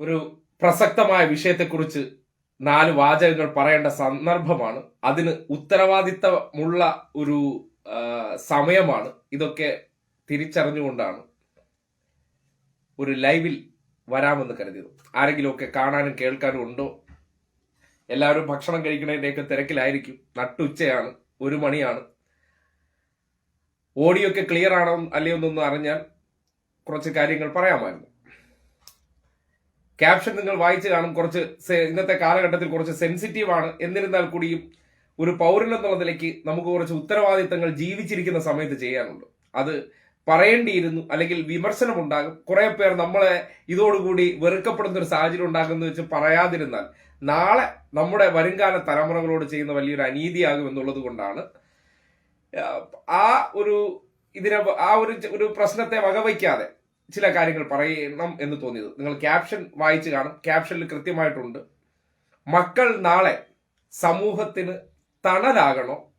ഒരു പ്രസക്തമായ വിഷയത്തെക്കുറിച്ച് നാല് വാചകങ്ങൾ പറയേണ്ട സന്ദർഭമാണ്. അതിന് ഉത്തരവാദിത്തമുള്ള ഒരു സമയമാണ്. ഇതൊക്കെ തിരിച്ചറിഞ്ഞുകൊണ്ടാണ് ഒരു ലൈവിൽ വരാമെന്ന് കരുതിയത്. ആരെങ്കിലുമൊക്കെ കാണാനും കേൾക്കാനും ഉണ്ടോ? എല്ലാവരും ഭക്ഷണം കഴിക്കുന്നതിന്റെയൊക്കെ തിരക്കിലായിരിക്കും. നട്ടുച്ചയാണ് ഒരു മണിയാണ്. ഓഡിയോ ഒക്കെ ക്ലിയർ ആണോ അല്ലയോ എന്നൊന്ന് അറിഞ്ഞാൽ കുറച്ച് കാര്യങ്ങൾ പറയാമായിരുന്നു. ക്യാപ്ഷൻ നിങ്ങൾ വായിച്ചു കാണും. കുറച്ച് ഇന്നത്തെ കാലഘട്ടത്തിൽ കുറച്ച് സെൻസിറ്റീവ് ആണ്. എന്നിരുന്നാൽ കൂടിയും ഒരു പൗരൻ എന്നുള്ള നിലയ്ക്ക് നമുക്ക് കുറച്ച് ഉത്തരവാദിത്തങ്ങൾ ജീവിച്ചിരിക്കുന്ന സമയത്ത് ചെയ്യാനുണ്ട്. അത് പറയേണ്ടിയിരുന്നു അല്ലെങ്കിൽ വിമർശനം ഉണ്ടാകും കുറെ പേർ നമ്മളെ ഇതോടുകൂടി വെറുക്കപ്പെടുന്ന ഒരു സാഹചര്യം ഉണ്ടാകുമെന്ന് വെച്ച് പറയാതിരുന്നാൽ നാളെ നമ്മുടെ വരുംകാല തലമുറകളോട് ചെയ്യുന്ന വലിയൊരു അനീതിയാകും എന്നുള്ളത് കൊണ്ടാണ്. ആ ഒരു ഇതിനെ ആ ഒരു ഒരു പ്രശ്നത്തെ വകവയ്ക്കാതെ ചില കാര്യങ്ങൾ പറയണം എന്ന് തോന്നിയത്. നിങ്ങൾ ക്യാപ്ഷൻ വായിച്ചു കാണും. ക്യാപ്ഷനിൽ കൃത്യമായിട്ടുണ്ട്. മക്കൾ നാളെ സമൂഹത്തിന് തണലാകണോ?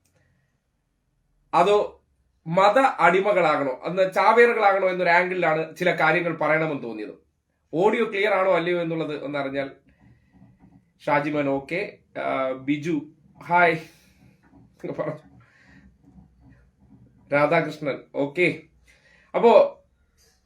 അതോ മത അടിമകളാകണോ? അന്ന് ചാവേറുകളാകണോ എന്നൊരു ആംഗിളിലാണ് ചില കാര്യങ്ങൾ പറയണമെന്ന് തോന്നിയത്. ഓഡിയോ ക്ലിയർ ആണോ അല്ലയോ എന്നുള്ളത് ഒന്നറിഞ്ഞാൽ Shajiman okay. Biju hi. Radhakrishnan okay. അപ്പോ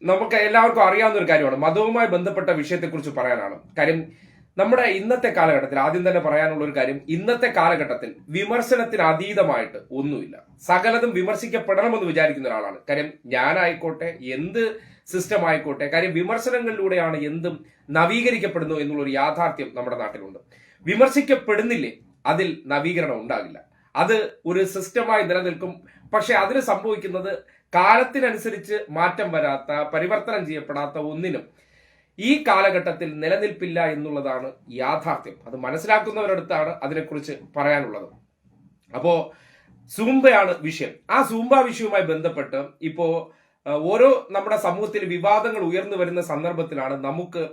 നമുക്ക് എല്ലാവർക്കും അറിയാവുന്ന ഒരു കാര്യമാണ്. മതവുമായി ബന്ധപ്പെട്ട വിഷയത്തെക്കുറിച്ച് പറയാനാണ്. കാര്യം നമ്മുടെ ഇന്നത്തെ കാലഘട്ടത്തിൽ ആദ്യം തന്നെ പറയാനുള്ള ഒരു കാര്യം ഇന്നത്തെ കാലഘട്ടത്തിൽ വിമർശനത്തിന് അതീതമായിട്ട് ഒന്നുമില്ല. സകലതും വിമർശിക്കപ്പെടണമെന്ന് വിചാരിക്കുന്ന ഒരാളാണ്. കാര്യം ഞാനായിക്കോട്ടെ എന്ത് സിസ്റ്റം ആയിക്കോട്ടെ കാര്യം വിമർശനങ്ങളിലൂടെയാണ് എന്തും നവീകരിക്കപ്പെടുന്നു എന്നുള്ളൊരു യാഥാർത്ഥ്യം നമ്മുടെ നാട്ടിലുണ്ട്. വിമർശിക്കപ്പെടുന്നില്ലേ അതിൽ നവീകരണം ഉണ്ടാകില്ല. അത് ഒരു സിസ്റ്റമായി നിലനിൽക്കും. പക്ഷെ അതിന് സംഭവിക്കുന്നത് കാലത്തിനനുസരിച്ച് മാറ്റം വരാത്ത പരിവർത്തനം ചെയ്യപ്പെടാത്ത ഒന്നിനും ഈ കാലഘട്ടത്തിൽ നിലനിൽപ്പില്ല എന്നുള്ളതാണ് യാഥാർത്ഥ്യം. അത് മനസ്സിലാക്കുന്നവരടുത്താണ് അതിനെക്കുറിച്ച് പറയാനുള്ളത്. അപ്പോ സൂംബയാണ് വിഷയം. ആ സൂംബ വിഷയവുമായി ബന്ധപ്പെട്ട് ഇപ്പോ ഓരോ നമ്മുടെ സമൂഹത്തിൽ വിവാദങ്ങൾ ഉയർന്നു വരുന്ന സന്ദർഭത്തിലാണ് നമുക്ക്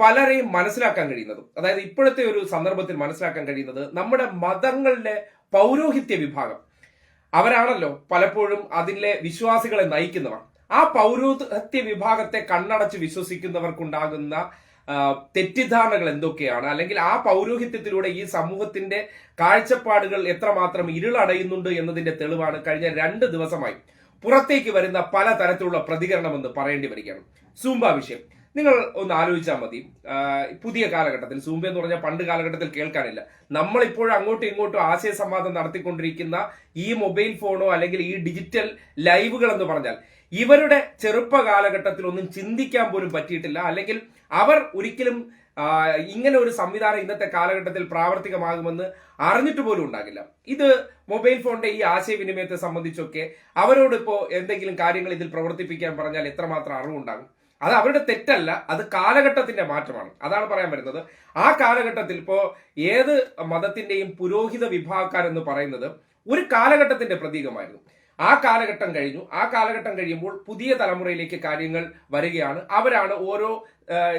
പലരെയും മനസ്സിലാക്കാൻ കഴിയുന്നത്. അതായത് ഇപ്പോഴത്തെ ഒരു സന്ദർഭത്തിൽ മനസ്സിലാക്കാൻ കഴിയുന്നത് നമ്മുടെ മതങ്ങളിലെ പൗരോഹിത്യ വിഭാഗം. അവരാണല്ലോ പലപ്പോഴും അതിലെ വിശ്വാസികളെ നയിക്കുന്നവർ. ആ പൗരോഹിത്യ വിഭാഗത്തെ കണ്ണടച്ച് വിശ്വസിക്കുന്നവർക്കുണ്ടാകുന്ന തെറ്റിദ്ധാരണകൾ എന്തൊക്കെയാണ്? അല്ലെങ്കിൽ ആ പൗരോഹിത്യത്തിലൂടെ ഈ സമൂഹത്തിന്റെ കാഴ്ചപ്പാടുകൾ എത്രമാത്രം ഇരുളടയുന്നുണ്ട് എന്നതിന്റെ തെളിവാണ് കഴിഞ്ഞ രണ്ട് ദിവസമായി പുറത്തേക്ക് വരുന്ന പല തരത്തിലുള്ള പ്രതികരണമെന്ന് പറയേണ്ടി വരികയാണ്. സൂംബ വിഷയം. നിങ്ങൾ ഒന്ന് ആലോചിച്ചാൽ മതി. പുതിയ കാലഘട്ടത്തിൽ സൂംബ എന്ന് പറഞ്ഞാൽ പണ്ട് കാലഘട്ടത്തിൽ കേൾക്കാനില്ല. നമ്മളിപ്പോഴും അങ്ങോട്ടും ഇങ്ങോട്ടും ആശയ സംവാദം നടത്തിക്കൊണ്ടിരിക്കുന്ന ഈ മൊബൈൽ ഫോണോ അല്ലെങ്കിൽ ഈ ഡിജിറ്റൽ ലൈവുകൾ എന്ന് പറഞ്ഞാൽ ഇവരുടെ ചെറുപ്പ കാലഘട്ടത്തിൽ ഒന്നും ചിന്തിക്കാൻ പോലും പറ്റിയിട്ടില്ല. അല്ലെങ്കിൽ അവർ ഒരിക്കലും ഇങ്ങനെ ഒരു സംവിധാനം ഇന്നത്തെ കാലഘട്ടത്തിൽ പ്രാവർത്തികമാകുമെന്ന് അറിഞ്ഞിട്ട് പോലും ഉണ്ടാകില്ല. ഇത് മൊബൈൽ ഫോണിന്റെ ഈ ആശയവിനിമയത്തെ സംബന്ധിച്ചൊക്കെ അവരോട് ഇപ്പോൾ എന്തെങ്കിലും കാര്യങ്ങൾ ഇതിൽ പ്രവർത്തിപ്പിക്കാൻ പറഞ്ഞാൽ എത്രമാത്രം അറിവുണ്ടാകും? അത് അവരുടെ തെറ്റല്ല അത് കാലഘട്ടത്തിന്റെ മാറ്റമാണ്. അതാണ് പറയാൻ വരുന്നത്. ആ കാലഘട്ടത്തിൽ ഇപ്പോ ഏത് മതത്തിന്റെയും പുരോഹിത വിഭാഗക്കാരെന്ന് പറയുന്നത് ഒരു കാലഘട്ടത്തിന്റെ പ്രതീകമായിരുന്നു. ആ കാലഘട്ടം കഴിഞ്ഞു. ആ കാലഘട്ടം കഴിയുമ്പോൾ പുതിയ തലമുറയിലേക്ക് കാര്യങ്ങൾ വരികയാണ്. അവരാണ് ഓരോ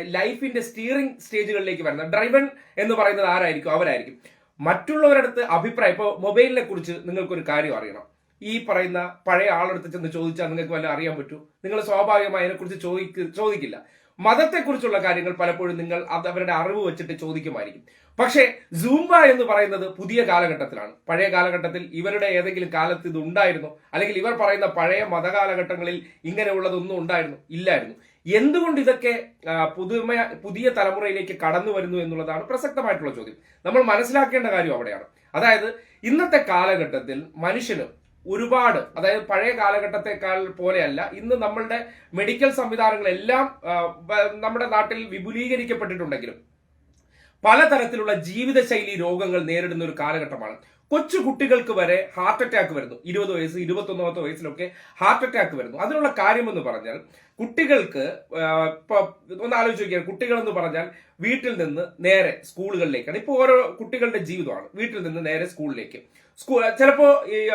ലൈഫിന്റെ സ്റ്റിയറിംഗ് സ്റ്റേജുകളിലേക്ക് വരുന്നത്. ഡ്രൈവൺ എന്ന് പറയുന്നത് ആരായിരിക്കും? അവരായിരിക്കും. മറ്റുള്ളവരടുത്ത് അഭിപ്രായം ഇപ്പോൾ മൊബൈലിനെ കുറിച്ച് നിങ്ങൾക്കൊരു കാര്യം അറിയണം. ഈ പറയുന്ന പഴയ ആളെടുത്ത് ചെന്ന് ചോദിച്ചാൽ നിങ്ങൾക്ക് വല്ല അറിയാൻ പറ്റൂ. നിങ്ങൾ സ്വാഭാവികമായി അതിനെക്കുറിച്ച് ചോദിക്ക ചോദിക്കില്ല. മതത്തെക്കുറിച്ചുള്ള കാര്യങ്ങൾ പലപ്പോഴും നിങ്ങൾ അവരുടെ അറിവ് വെച്ചിട്ട് ചോദിക്കുമായിരിക്കും. പക്ഷേ സൂംബ എന്ന് പറയുന്നത് പുതിയ കാലഘട്ടത്തിലാണ്. പഴയ കാലഘട്ടത്തിൽ ഇവരുടെ ഏതെങ്കിലും കാലത്ത് ഇത് ഉണ്ടായിരുന്നു. അല്ലെങ്കിൽ ഇവർ പറയുന്ന പഴയ മതകാലഘട്ടങ്ങളിൽ ഇങ്ങനെയുള്ളതൊന്നും ഉണ്ടായിരുന്നു ഇല്ലായിരുന്നു. എന്തുകൊണ്ട് ഇതൊക്കെ പുതുമ പുതിയ തലമുറയിലേക്ക് കടന്നു വരുന്നു എന്നുള്ളതാണ് പ്രസക്തമായിട്ടുള്ള ചോദ്യം. നമ്മൾ മനസ്സിലാക്കേണ്ട കാര്യം അവിടെയാണ്. അതായത് ഇന്നത്തെ കാലഘട്ടത്തിൽ മനുഷ്യന് ഒരുപാട് അതായത് പഴയ കാലഘട്ടത്തെക്കാൾ പോലെയല്ല ഇന്ന് നമ്മളുടെ മെഡിക്കൽ സംവിധാനങ്ങളെല്ലാം നമ്മുടെ നാട്ടിൽ വിപുലീകരിക്കപ്പെട്ടിട്ടുണ്ടെങ്കിലും പലതരത്തിലുള്ള ജീവിതശൈലി രോഗങ്ങൾ നേരിടുന്ന ഒരു കാലഘട്ടമാണ്. കൊച്ചു കുട്ടികൾക്ക് വരെ ഹാർട്ട് അറ്റാക്ക് വരുന്നു. ഇരുപത് വയസ്സ് ഇരുപത്തൊന്നാമത്തെ വയസ്സിലൊക്കെ ഹാർട്ട് അറ്റാക്ക് വരുന്നു. അതിനുള്ള കാര്യമെന്ന് പറഞ്ഞാൽ കുട്ടികൾക്ക് ഒന്ന് ആലോചിച്ച് നോക്കിയാൽ കുട്ടികൾ എന്ന് പറഞ്ഞാൽ വീട്ടിൽ നിന്ന് നേരെ സ്കൂളുകളിലേക്കാണ്. ഇപ്പോൾ ഓരോ കുട്ടികളുടെ ജീവിതമാണ്. വീട്ടിൽ നിന്ന് നേരെ സ്കൂളിലേക്ക്. സ്കൂൾ ചിലപ്പോൾ ഈ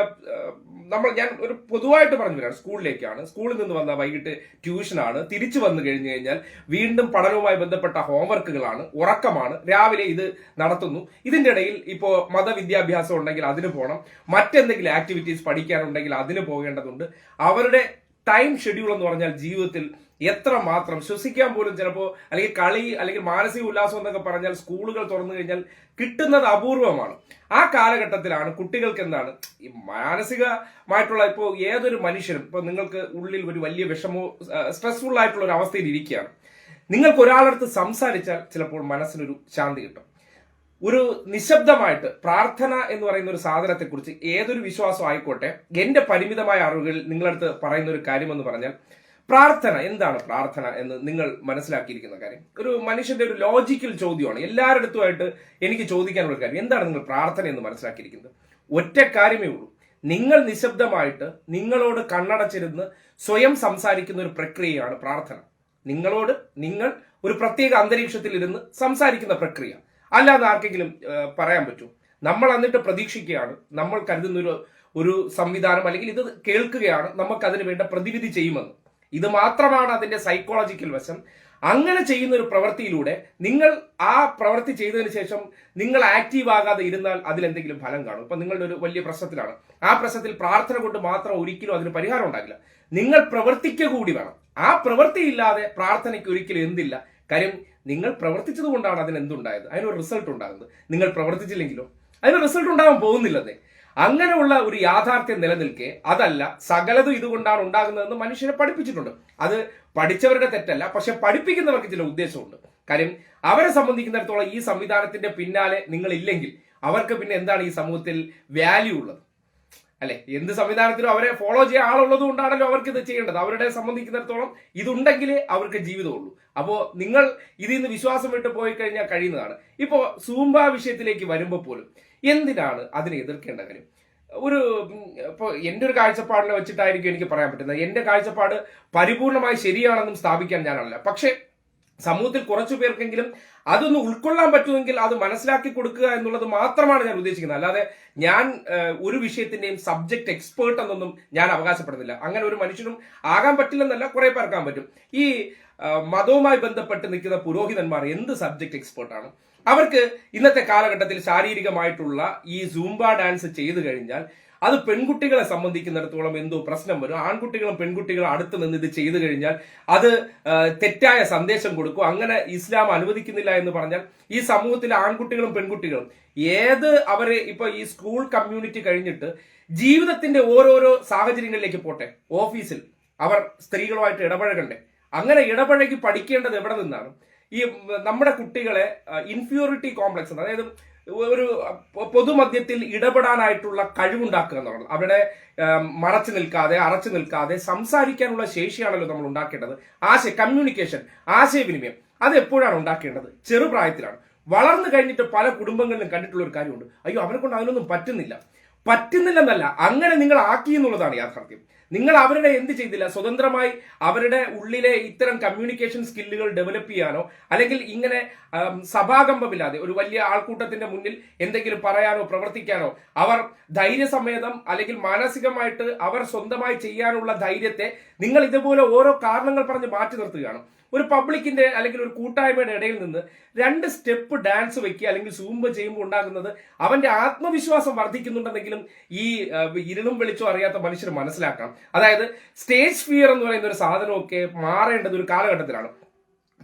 നമ്മൾ ഞാൻ ഒരു പൊതുവായിട്ട് പറഞ്ഞു വരാം. സ്കൂളിലേക്കാണ്. സ്കൂളിൽ നിന്ന് വന്ന വൈകിട്ട് ട്യൂഷനാണ്. തിരിച്ചു വന്നു കഴിഞ്ഞു കഴിഞ്ഞാൽ വീണ്ടും പഠനവുമായി ബന്ധപ്പെട്ട ഹോംവർക്കുകളാണ്. ഉറക്കമാണ്. രാവിലെ ഇത് നടത്തുന്നു. ഇതിന്റെ ഇടയിൽ ഇപ്പോൾ മതവിദ്യാഭ്യാസം ഉണ്ടെങ്കിൽ അതിന് പോകണം മറ്റെന്തെങ്കിലും ആക്ടിവിറ്റീസ് പഠിക്കാനുണ്ടെങ്കിൽ അതിന് പോകേണ്ടതുണ്ട്. അവരുടെ ടൈം ഷെഡ്യൂൾ എന്ന് പറഞ്ഞാൽ ജീവിതത്തിൽ എത്ര മാത്രം ശ്വസിക്കാൻ പോലും ചിലപ്പോൾ അല്ലെങ്കിൽ കളി അല്ലെങ്കിൽ മാനസിക ഉല്ലാസം എന്നൊക്കെ പറഞ്ഞാൽ സ്കൂളുകൾ തുറന്നു കഴിഞ്ഞാൽ കിട്ടുന്നത് അപൂർവമാണ്. ആ കാലഘട്ടത്തിലാണ് കുട്ടികൾക്ക് എന്താണ്? ഈ മാനസികമായിട്ടുള്ള ഇപ്പോൾ ഏതൊരു മനുഷ്യനും ഇപ്പോൾ നിങ്ങൾക്ക് ഉള്ളിൽ ഒരു വലിയ വിഷമോ സ്ട്രെസ്ഫുൾ ആയിട്ടുള്ള ഒരു അവസ്ഥയിൽ ഇരിക്കുകയാണ്. നിങ്ങൾക്ക് ഒരാളടുത്ത് സംസാരിച്ചാൽ ചിലപ്പോൾ മനസ്സിനൊരു ശാന്തി കിട്ടും. ഒരു നിശബ്ദമായിട്ട് പ്രാർത്ഥന എന്ന് പറയുന്ന ഒരു സാധനത്തെക്കുറിച്ച് ഏതൊരു വിശ്വാസം ആയിക്കോട്ടെ എന്റെ പരിമിതമായ അറിവുകളിൽ നിങ്ങളടുത്ത് പറയുന്ന ഒരു കാര്യമെന്ന് പറഞ്ഞാൽ പ്രാർത്ഥന എന്താണ് പ്രാർത്ഥന എന്ന് നിങ്ങൾ മനസ്സിലാക്കിയിരിക്കുന്ന കാര്യം? ഒരു മനുഷ്യന്റെ ഒരു ലോജിക്കൽ ചോദ്യമാണ്. എല്ലാവരുടെടുത്തുമായിട്ട് എനിക്ക് ചോദിക്കാനുള്ള കാര്യം. എന്താണ് നിങ്ങൾ പ്രാർത്ഥന എന്ന് മനസ്സിലാക്കിയിരിക്കുന്നത്? ഒറ്റ കാര്യമേ ഉള്ളൂ. നിങ്ങൾ നിശബ്ദമായിട്ട് നിങ്ങളോട് കണ്ണടച്ചിരുന്ന് സ്വയം സംസാരിക്കുന്ന ഒരു പ്രക്രിയയാണ് പ്രാർത്ഥന. നിങ്ങളോട് നിങ്ങൾ ഒരു പ്രത്യേക അന്തരീക്ഷത്തിൽ ഇരുന്ന് സംസാരിക്കുന്ന പ്രക്രിയ. അല്ലാതെ ആർക്കെങ്കിലും പറയാൻ പറ്റും. നമ്മൾ എന്നിട്ട് പ്രതീക്ഷിക്കുകയാണ്. നമ്മൾ കരുതുന്ന ഒരു ഒരു സംവിധാനം അല്ലെങ്കിൽ ഇത് കേൾക്കുകയാണ്. നമുക്ക് അതിന് വേണ്ട പ്രതിവിധി ചെയ്യുമെന്ന്. ഇത് മാത്രമാണ് അതിന്റെ സൈക്കോളജിക്കൽ വശം. അങ്ങനെ ചെയ്യുന്ന ഒരു പ്രവൃത്തിയിലൂടെ നിങ്ങൾ ആ പ്രവൃത്തി ചെയ്തതിന് ശേഷം നിങ്ങൾ ആക്റ്റീവ് ആകാതെ ഇരുന്നാൽ അതിലെന്തെങ്കിലും ഫലം കാണും. ഇപ്പം നിങ്ങളുടെ ഒരു വലിയ പ്രശ്നത്തിലാണ്. ആ പ്രശ്നത്തിൽ പ്രാർത്ഥന കൊണ്ട് മാത്രം ഒരിക്കലും അതിന് പരിഹാരം ഉണ്ടാകില്ല. നിങ്ങൾ പ്രവർത്തിക്കുക കൂടി വേണം. ആ പ്രവൃത്തി ഇല്ലാതെ പ്രാർത്ഥനയ്ക്ക് ഒരിക്കലും എന്തില്ല. കാര്യം നിങ്ങൾ പ്രവർത്തിച്ചത് കൊണ്ടാണ് അതിന് എന്തുണ്ടായത്? അതിനൊരു റിസൾട്ട് ഉണ്ടാകുന്നത്. നിങ്ങൾ പ്രവർത്തിച്ചില്ലെങ്കിലോ? അതിന് റിസൾട്ട് ഉണ്ടാകാൻ പോകുന്നില്ലെന്നേ അങ്ങനെയുള്ള ഒരു യാഥാർത്ഥ്യം നിലനിൽക്കെ അതല്ല സകലതും ഇതുകൊണ്ടാണ് ഉണ്ടാകുന്നതെന്ന് മനുഷ്യനെ പഠിപ്പിച്ചിട്ടുണ്ട്. അത് പഠിച്ചവരുടെ തെറ്റല്ല പക്ഷെ പഠിപ്പിക്കുന്നവർക്ക് ചില ഉദ്ദേശമുണ്ട്. കാര്യം അവരെ സംബന്ധിക്കുന്നിടത്തോളം ഈ സംവിധാനത്തിന്റെ പിന്നാലെ നിങ്ങൾ ഇല്ലെങ്കിൽ അവർക്ക് പിന്നെ എന്താണ് ഈ സമൂഹത്തിൽ വാല്യൂ ഉള്ളത്? അല്ലെ എന്ത് സംവിധാനത്തിലും അവരെ ഫോളോ ചെയ്യാൻ ആളുള്ളത് കൊണ്ടാണല്ലോ അവർക്ക് ഇത് ചെയ്യേണ്ടത്. അവരുടെ സംബന്ധിക്കുന്നിടത്തോളം ഇതുണ്ടെങ്കിലേ അവർക്ക് ജീവിതമുള്ളൂ. അപ്പോൾ നിങ്ങൾ ഇതിൽ നിന്ന് വിശ്വാസം വിട്ട് പോയി കഴിഞ്ഞാൽ കഴിയുന്നതാണ്. ഇപ്പോ സൂംബ വിഷയത്തിലേക്ക് വരുമ്പോൾ പോലും എന്തിനാണ് അതിനെ എതിർക്കേണ്ട കാര്യം? ഒരു ഇപ്പോൾ എന്റെ ഒരു കാഴ്ചപ്പാടിനെ വെച്ചിട്ടായിരിക്കും എനിക്ക് പറയാൻ പറ്റുന്നത്. എന്റെ കാഴ്ചപ്പാട് പരിപൂർണമായി ശരിയാണെന്നും സ്ഥാപിക്കാൻ ഞാനല്ല. പക്ഷേ സമൂഹത്തിൽ കുറച്ചു പേർക്കെങ്കിലും അതൊന്ന് ഉൾക്കൊള്ളാൻ പറ്റുമെങ്കിൽ അത് മനസ്സിലാക്കി കൊടുക്കുക എന്നുള്ളത് മാത്രമാണ് ഞാൻ ഉദ്ദേശിക്കുന്നത്. അല്ലാതെ ഞാൻ ഒരു വിഷയത്തിന്റെയും സബ്ജക്ട് എക്സ്പേർട്ട് എന്നൊന്നും ഞാൻ അവകാശപ്പെടുന്നില്ല. അങ്ങനെ ഒരു മനുഷ്യനും ആകാൻ പറ്റില്ലെന്നല്ല കുറെ പേർക്കാൻ പറ്റും. ഈ മതവുമായി ബന്ധപ്പെട്ട് നിൽക്കുന്ന പുരോഹിതന്മാർ എന്ത് സബ്ജക്ട് എക്സ്പേർട്ടാണ്? അവർക്ക് ഇന്നത്തെ കാലഘട്ടത്തിൽ ശാരീരികമായിട്ടുള്ള ഈ സൂംബ ഡാൻസ് ചെയ്തു കഴിഞ്ഞാൽ അത് പെൺകുട്ടികളെ സംബന്ധിക്കുന്നിടത്തോളം എന്തോ പ്രശ്നം വരും. ആൺകുട്ടികളും പെൺകുട്ടികളും അടുത്ത് നിന്ന് ഇത് ചെയ്തു കഴിഞ്ഞാൽ അത് തെറ്റായ സന്ദേശം കൊടുക്കും. അങ്ങനെ ഇസ്ലാം അനുവദിക്കുന്നില്ല എന്ന് പറഞ്ഞാൽ ഈ സമൂഹത്തിലെ ആൺകുട്ടികളും പെൺകുട്ടികളും ഏത് അവരെ ഇപ്പൊ ഈ സ്കൂൾ കമ്മ്യൂണിറ്റി കഴിഞ്ഞിട്ട് ജീവിതത്തിന്റെ ഓരോരോ സാഹചര്യങ്ങളിലേക്ക് പോട്ടെ. ഓഫീസിൽ അവർ സ്ത്രീകളുമായിട്ട് ഇടപഴകണ്ടേ. അങ്ങനെ ഇടപഴകി പഠിക്കേണ്ടത് എവിടെ നിന്നാണ്? ഈ നമ്മുടെ കുട്ടികളെ ഇൻഫ്യൂരിറ്റി കോംപ്ലക്സ് അതായത് ഒരു പൊതുമധ്യത്തിൽ ഇടപെടാനായിട്ടുള്ള കഴിവുണ്ടാക്കുക എന്നുള്ളത്. അവിടെ മറച്ചു നിൽക്കാതെ അറച്ചു നിൽക്കാതെ സംസാരിക്കാനുള്ള ശേഷിയാണല്ലോ നമ്മൾ ഉണ്ടാക്കേണ്ടത്. ആശയ കമ്മ്യൂണിക്കേഷൻ ആശയവിനിമയം അത് എപ്പോഴാണ് ഉണ്ടാക്കേണ്ടത്? ചെറുപ്രായത്തിലാണ്. വളർന്നു കഴിഞ്ഞിട്ട് പല കുടുംബങ്ങളിലും കണ്ടിട്ടുള്ള ഒരു കാര്യമുണ്ട്. അയ്യോ അവനെ കൊണ്ട് അതിനൊന്നും പറ്റുന്നില്ല. പറ്റുന്നില്ലെന്നല്ല അങ്ങനെ നിങ്ങൾ ആക്കി എന്നുള്ളതാണ് യാഥാർത്ഥ്യം. നിങ്ങൾ അവരുടെ എന്ത് ചെയ്തില്ല? സ്വതന്ത്രമായി അവരുടെ ഉള്ളിലെ ഇത്തരം കമ്മ്യൂണിക്കേഷൻ സ്കില്ലുകൾ ഡെവലപ്പ് ചെയ്യാനോ അല്ലെങ്കിൽ ഇങ്ങനെ സഭാകമ്പമില്ലാതെ ഒരു വലിയ ആൾക്കൂട്ടത്തിന്റെ മുന്നിൽ എന്തെങ്കിലും പറയാനോ പ്രവർത്തിക്കാനോ അവർ ധൈര്യസമേതം അല്ലെങ്കിൽ മാനസികമായിട്ട് അവർ സ്വന്തമായി ചെയ്യാനുള്ള ധൈര്യത്തെ നിങ്ങൾ ഇതുപോലെ ഓരോ കാരണങ്ങൾ പറഞ്ഞ് മാറ്റി നിർത്തുകയാണ്. ഒരു പബ്ലിക്കിന്റെ അല്ലെങ്കിൽ ഒരു കൂട്ടായ്മയുടെ ഇടയിൽ നിന്ന് രണ്ട് സ്റ്റെപ്പ് ഡാൻസ് വെക്കുക അല്ലെങ്കിൽ സൂമ്പ് ചെയ്യുമ്പോൾ ഉണ്ടാകുന്നത് അവന്റെ ആത്മവിശ്വാസം വർദ്ധിക്കുന്നുണ്ടെന്നെങ്കിലും ഈ ഇരുളും വെളിച്ചോ അറിയാത്ത മനുഷ്യർ മനസ്സിലാക്കാം. അതായത് സ്റ്റേജ് ഫിയർ എന്ന് പറയുന്ന ഒരു സാധനമൊക്കെ മാറേണ്ടത് ഒരു കാലഘട്ടത്തിലാണ്.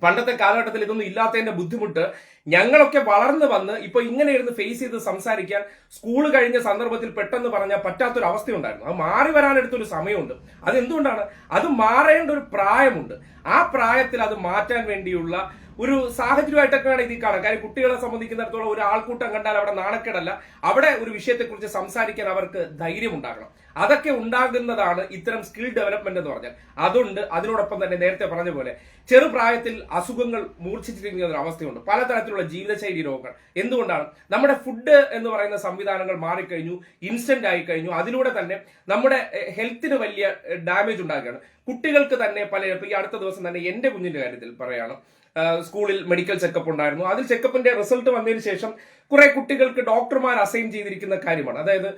പണ്ടത്തെ കാലഘട്ടത്തിൽ ഇതൊന്നും ഇല്ലാത്തതിന്റെ ബുദ്ധിമുട്ട് ഞങ്ങളൊക്കെ വളർന്നു വന്ന് ഇപ്പൊ ഇങ്ങനെ ഇരുന്ന് ഫേസ് ചെയ്ത് സംസാരിക്കാൻ സ്കൂൾ കഴിഞ്ഞ സന്ദർഭത്തിൽ പെട്ടെന്ന് പറഞ്ഞാൽ പറ്റാത്തൊരു അവസ്ഥയുണ്ടായിരുന്നു. അത് മാറി വരാനെടുത്തൊരു സമയമുണ്ട്. അത് എന്തുകൊണ്ടാണ് അത് മാറേണ്ട ഒരു പ്രായമുണ്ട്. ആ പ്രായത്തിൽ അത് മാറ്റാൻ വേണ്ടിയുള്ള ഒരു സാഹചര്യമായിട്ടൊക്കെ വേണം ഇതിൽ കാണാൻ കാര്യം കുട്ടികളെ സംബന്ധിക്കുന്നിടത്തോളം ഒരു ആൾക്കൂട്ടം കണ്ടാൽ അവിടെ നാണക്കേടല്ല. അവിടെ ഒരു വിഷയത്തെക്കുറിച്ച് സംസാരിക്കാൻ അവർക്ക് ധൈര്യം ഉണ്ടാകണം അതൊക്കെ ഉണ്ടാകുന്നതാണ് ഇത്തരം സ്കിൽ ഡെവലപ്മെന്റ് എന്ന് പറഞ്ഞാൽ. അതുണ്ട്. അതിനോടൊപ്പം തന്നെ നേരത്തെ പറഞ്ഞ പോലെ ചെറുപ്രായത്തിൽ അസുഖങ്ങൾ മൂർച്ഛിച്ചിരിക്കുന്ന ഒരു അവസ്ഥയുണ്ട്. പലതരത്തിലുള്ള ജീവിതശൈലി രോഗങ്ങൾ. എന്തുകൊണ്ടാണ്? നമ്മുടെ ഫുഡ് എന്ന് പറയുന്ന സംവിധാനങ്ങൾ മാറിക്കഴിഞ്ഞു ഇൻസ്റ്റന്റ് ആയി കഴിഞ്ഞു അതിലൂടെ തന്നെ നമ്മുടെ ഹെൽത്തിന് വലിയ ഡാമേജ് ഉണ്ടാക്കുകയാണ് കുട്ടികൾക്ക് തന്നെ പല ഈ അടുത്ത ദിവസം തന്നെ എന്റെ കുഞ്ഞിന്റെ കാര്യത്തിൽ പറയാണ്. സ്കൂളിൽ മെഡിക്കൽ ചെക്കപ്പ് ഉണ്ടായിരുന്നു. അതിൽ ചെക്കപ്പിന്റെ റിസൾട്ട് വന്നതിന് ശേഷം കുറെ കുട്ടികൾക്ക് ഡോക്ടർമാർ അസൈൻ ചെയ്തിരിക്കുന്ന കാര്യമാണ്. അതായത്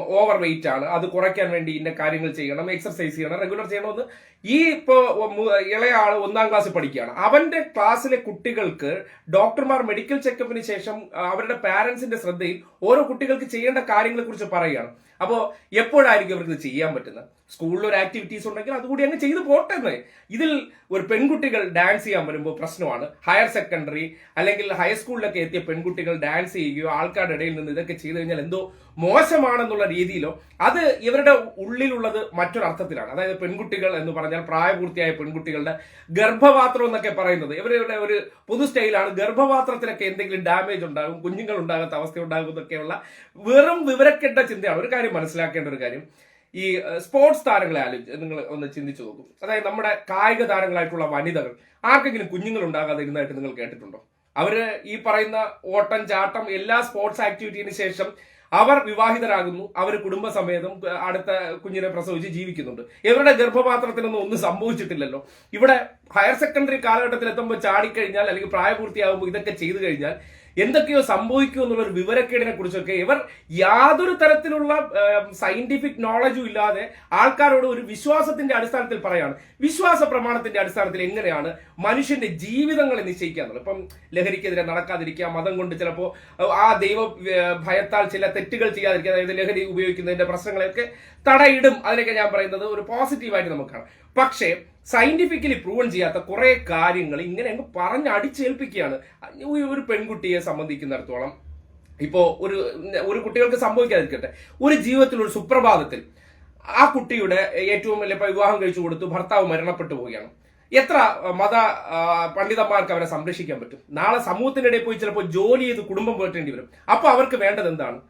ഓവർ വെയിറ്റ് ആണ്. അത് കുറയ്ക്കാൻ വേണ്ടി ഇന്ന കാര്യങ്ങൾ ചെയ്യണം എക്സർസൈസ് ചെയ്യണം റെഗുലർ ചെയ്യണമെന്ന് ഈ ഇപ്പോ മു- ഇളയ ആൾ ഒന്നാം ക്ലാസ്സിൽ പഠിക്കുകയാണ്. അവന്റെ ക്ലാസ്സിലെ കുട്ടികൾക്ക് ഡോക്ടർമാർ മെഡിക്കൽ ചെക്കപ്പിന് ശേഷം അവരുടെ പാരന്റ്സിന്റെ ശ്രദ്ധയിൽ ഓരോ കുട്ടികൾക്ക് ചെയ്യേണ്ട കാര്യങ്ങളെ കുറിച്ച് പറയുകയാണ്. അപ്പോൾ എപ്പോഴായിരിക്കും അവർക്ക് ചെയ്യാൻ പറ്റുന്നത്? സ്കൂളിൽ ഒരു ആക്ടിവിറ്റീസ് ഉണ്ടെങ്കിൽ അതുകൂടി അങ്ങ് ചെയ്തു പോട്ടെ ഇതിൽ ഒരു പെൺകുട്ടികൾ ഡാൻസ് ചെയ്യാൻ വരുമ്പോൾ പ്രശ്നമാണ്. ഹയർ സെക്കൻഡറി അല്ലെങ്കിൽ ഹൈസ്കൂളിലൊക്കെ എത്തിയ പെൺകുട്ടികൾ ഡാൻസ് ചെയ്യുകയോ ആൾക്കാരുടെ ഇടയിൽ നിന്ന് ഇതൊക്കെ ചെയ്തു കഴിഞ്ഞാൽ എന്തോ മോശമാണെന്നുള്ള രീതിയിലോ അത് ഇവരുടെ ഉള്ളിലുള്ളത് മറ്റൊരർത്ഥത്തിലാണ്. അതായത് പെൺകുട്ടികൾ എന്ന് പറഞ്ഞാൽ പ്രായപൂർത്തിയായ പെൺകുട്ടികളുടെ ഗർഭപാത്രം എന്നൊക്കെ പറയുന്നത്. ഇവരുടെ ഒരു പൊതു സ്റ്റൈലാണ് ഗർഭപാത്രത്തിലൊക്കെ എന്തെങ്കിലും ഡാമേജ് ഉണ്ടാകും കുഞ്ഞുങ്ങൾ ഉണ്ടാകാത്ത അവസ്ഥ ഉണ്ടാകും എന്നൊക്കെയുള്ള വെറും വിവരക്കെട്ട ചിന്തയാണ്. ഒരു കാര്യം മനസ്സിലാക്കേണ്ട ഒരു കാര്യം. ഈ സ്പോർട്സ് താരങ്ങളെ ആലോചിച്ച് നിങ്ങൾ ഒന്ന് ചിന്തിച്ചു നോക്കും. അതായത് നമ്മുടെ കായിക താരങ്ങളായിട്ടുള്ള വനിതകൾ ആർക്കെങ്കിലും കുഞ്ഞുങ്ങൾ ഉണ്ടാകാതെ ഇരുന്നതായിട്ട് നിങ്ങൾ കേട്ടിട്ടുണ്ടോ? അവർ ഈ പറയുന്ന ഓട്ടം ചാട്ടം എല്ലാ സ്പോർട്സ് ആക്ടിവിറ്റിന് ശേഷം അവർ വിവാഹിതരാകുന്നു. അവർ കുടുംബസമേതം അടുത്ത കുഞ്ഞിനെ പ്രസവിച്ച് ജീവിക്കുന്നുണ്ട്. ഇവരുടെ ഗർഭപാത്രത്തിനൊന്നും ഒന്നും സംഭവിച്ചിട്ടില്ലല്ലോ. ഇവിടെ ഹയർ സെക്കൻഡറി കാലഘട്ടത്തിൽ എത്തുമ്പോൾ ചാടിക്കഴിഞ്ഞാൽ അല്ലെങ്കിൽ പ്രായപൂർത്തിയാകുമ്പോൾ ഇതൊക്കെ ചെയ്തു കഴിഞ്ഞാൽ എന്തൊക്കെയോ സംഭവിക്കും എന്നുള്ള ഒരു വിവരക്കേടിനെ കുറിച്ചൊക്കെ ഇവർ യാതൊരു തരത്തിലുള്ള സയന്റിഫിക് നോളജും ഇല്ലാതെ ആൾക്കാരോട് ഒരു വിശ്വാസത്തിന്റെ അടിസ്ഥാനത്തിൽ പറയാണ്. വിശ്വാസ പ്രമാണത്തിന്റെ അടിസ്ഥാനത്തിൽ എങ്ങനെയാണ് മനുഷ്യന്റെ ജീവിതങ്ങളെ നിശ്ചയിക്കുക എന്നുള്ളത്? ഇപ്പം ലഹരിക്കെതിരെ നടക്കാതിരിക്കുക മതം കൊണ്ട് ചിലപ്പോൾ ആ ദൈവ ഭയത്താൽ ചില തെറ്റുകൾ ചെയ്യാതിരിക്കുക അതായത് ലഹരി ഉപയോഗിക്കുന്നതിന്റെ പ്രശ്നങ്ങളെയൊക്കെ തടയിടും. അതിനൊക്കെ ഞാൻ പറയുന്നത് ഒരു പോസിറ്റീവായിട്ട് നമുക്കാണ് കാണാം. പക്ഷേ സയന്റിഫിക്കലി പ്രൂവൺ ചെയ്യാത്ത കുറെ കാര്യങ്ങൾ ഇങ്ങനെ അങ്ങ് പറഞ്ഞ് അടിച്ചേൽപ്പിക്കുകയാണ്. ഒരു- പെൺകുട്ടിയെ സംബന്ധിക്കുന്നിടത്തോളം ഇപ്പോ ഒരു ഒരു കുട്ടികൾക്ക് സംഭവിക്കാതിരിക്കട്ടെ ഒരു ജീവിതത്തിൽ ഒരു സുപ്രഭാതത്തിൽ ആ കുട്ടിയുടെ ഏറ്റവും വലിയ വിവാഹം കഴിച്ചു കൊടുത്തു ഭർത്താവ് മരണപ്പെട്ടു പോവുകയാണ്. എത്ര മത പണ്ഡിതന്മാർക്ക് അവരെ സംരക്ഷിക്കാൻ പറ്റും? നാളെ സമൂഹത്തിനിടയിൽ പോയി ചിലപ്പോൾ ജോലി ചെയ്ത് കുടുംബം പോറ്റേണ്ടി വരും. അപ്പോൾ അവർക്ക് വേണ്ടത് എന്താണ്?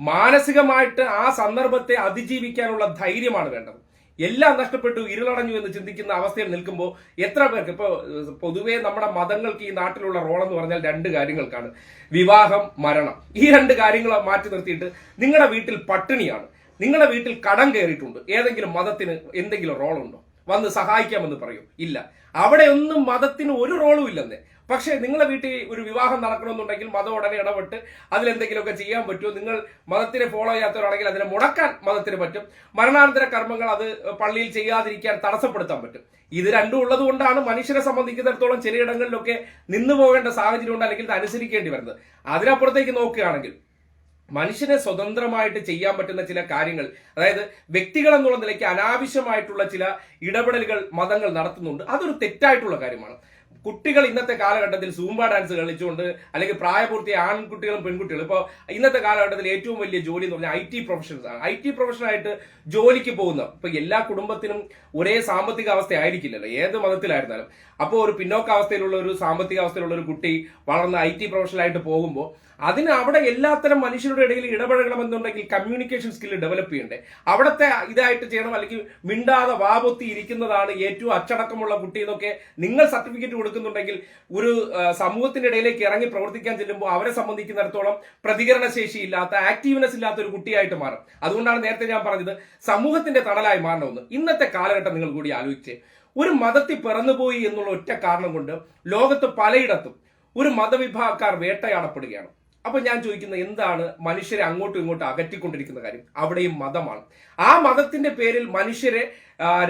മാനസികമായിട്ട് ആ സന്ദർഭത്തെ അതിജീവിക്കാനുള്ള ധൈര്യമാണ് വേണ്ടത്. എല്ലാം നഷ്ടപ്പെട്ടു ഇരുളടഞ്ഞു എന്ന് ചിന്തിക്കുന്ന അവസ്ഥയിൽ നിൽക്കുമ്പോൾ എത്ര പേർക്ക്? ഇപ്പോൾ പൊതുവേ നമ്മുടെ മതങ്ങൾക്ക് ഈ നാട്ടിലുള്ള റോൾ എന്ന് പറഞ്ഞാൽ രണ്ട് കാര്യങ്ങൾക്കാണ്. വിവാഹം മരണം. ഈ രണ്ട് കാര്യങ്ങൾ മാറ്റി നിർത്തിയിട്ട് നിങ്ങളുടെ വീട്ടിൽ പട്ടിണിയാണ്. നിങ്ങളുടെ വീട്ടിൽ കടം കയറിയിട്ടുണ്ട്. ഏതെങ്കിലും മതത്തിന് എന്തെങ്കിലും റോളുണ്ടോ? വന്ന് സഹായിക്കാമെന്ന് പറയും. ഇല്ല. അവിടെ ഒന്നും മതത്തിന് ഒരു റോളും ഇല്ലെന്നേ. പക്ഷേ നിങ്ങളുടെ വീട്ടിൽ ഒരു വിവാഹം നടക്കണമെന്നുണ്ടെങ്കിൽ മതം ഉടനെ ഇടപെട്ട് അതിലെന്തെങ്കിലുമൊക്കെ ചെയ്യാൻ പറ്റുമോ? നിങ്ങൾ മതത്തിനെ ഫോളോ ചെയ്യാത്തവരാണെങ്കിൽ അതിനെ മുടക്കാൻ മതത്തിന് പറ്റും. മരണാനന്തര കർമ്മങ്ങൾ അത് പള്ളിയിൽ ചെയ്യാതിരിക്കാൻ തടസ്സപ്പെടുത്താൻ പറ്റും. ഇത് രണ്ടും ഉള്ളത് കൊണ്ടാണ് മനുഷ്യരെ സംബന്ധിക്കുന്നിടത്തോളം ചിലയിടങ്ങളിലൊക്കെ നിന്നു പോകേണ്ട സാഹചര്യം ഉണ്ട് അല്ലെങ്കിൽ ഇത് അനുസരിക്കേണ്ടി വരുന്നത്. അതിനപ്പുറത്തേക്ക് നോക്കുകയാണെങ്കിൽ മനുഷ്യനെ സ്വതന്ത്രമായിട്ട് ചെയ്യാൻ പറ്റുന്ന ചില കാര്യങ്ങൾ അതായത് വ്യക്തികൾ എന്നുള്ള നിലയ്ക്ക് അനാവശ്യമായിട്ടുള്ള ചില ഇടപെടലുകൾ മതങ്ങൾ നടത്തുന്നുണ്ട്. അതൊരു തെറ്റായിട്ടുള്ള കാര്യമാണ്. കുട്ടികൾ ഇന്നത്തെ കാലഘട്ടത്തിൽ സൂംബ ഡാൻസ് കളിച്ചുകൊണ്ട് അല്ലെങ്കിൽ പ്രായപൂർത്തിയ ആൺകുട്ടികളും പെൺകുട്ടികളും ഇപ്പോൾ ഇന്നത്തെ കാലഘട്ടത്തിൽ ഏറ്റവും വലിയ ജോലി എന്ന് പറഞ്ഞാൽ ഐ ടി പ്രൊഫഷൻസ് ആണ്. ഐ ടി പ്രൊഫഷനായിട്ട് ജോലിക്ക് പോകുന്ന ഇപ്പൊ എല്ലാ കുടുംബത്തിനും ഒരേ സാമ്പത്തിക അവസ്ഥ ആയിരിക്കില്ലല്ലോ. ഏത് മതത്തിലായിരുന്നാലും. അപ്പോൾ ഒരു പിന്നോക്കാവസ്ഥയിലുള്ള ഒരു സാമ്പത്തിക അവസ്ഥയിലുള്ള ഒരു കുട്ടി വളർന്ന് ഐ ടി പ്രൊഫഷനായിട്ട് പോകുമ്പോൾ അതിന് അവിടെ എല്ലാത്തരം മനുഷ്യരുടെ ഇടയിൽ ഇടപഴകണമെന്നുണ്ടെങ്കിൽ കമ്മ്യൂണിക്കേഷൻ സ്കില്ല് ഡെവലപ്പ് ചെയ്യണ്ടേ. അവിടുത്തെ ഇതായിട്ട് ചെയ്യണം അല്ലെങ്കിൽ മിണ്ടാതെ വാപൊത്തി ഇരിക്കുന്നതാണ് ഏറ്റവും അച്ചടക്കമുള്ള കുട്ടി എന്നൊക്കെ നിങ്ങൾ സർട്ടിഫിക്കറ്റ് കൊടുക്കുന്നുണ്ടെങ്കിൽ ഒരു സമൂഹത്തിന്റെ ഇടയിലേക്ക് ഇറങ്ങി പ്രവർത്തിക്കാൻ ചെല്ലുമ്പോൾ അവരെ സംബന്ധിക്കുന്നിടത്തോളം പ്രതികരണശേഷി ഇല്ലാത്ത ആക്റ്റീവ്നെസ് ഇല്ലാത്ത ഒരു കുട്ടിയായിട്ട് മാറും. അതുകൊണ്ടാണ് നേരത്തെ ഞാൻ പറഞ്ഞത് സമൂഹത്തിന്റെ തണലായി മാറണമെന്ന്. ഇന്നത്തെ കാലഘട്ടം നിങ്ങൾ കൂടി ആലോചിച്ച്. ഒരു മതത്തിൽ പിറന്നുപോയി എന്നുള്ള ഒറ്റ കാരണം കൊണ്ട് ലോകത്ത് പലയിടത്തും ഒരു മതവിഭാഗക്കാർ വേട്ടയാടപ്പെടുകയാണ്. അപ്പൊ ഞാൻ ചോദിക്കുന്നത് എന്താണ് മനുഷ്യരെ അങ്ങോട്ടും ഇങ്ങോട്ടും അകറ്റിക്കൊണ്ടിരിക്കുന്ന കാര്യം? അവിടെയും മതമാണ്. ആ മതത്തിന്റെ പേരിൽ മനുഷ്യരെ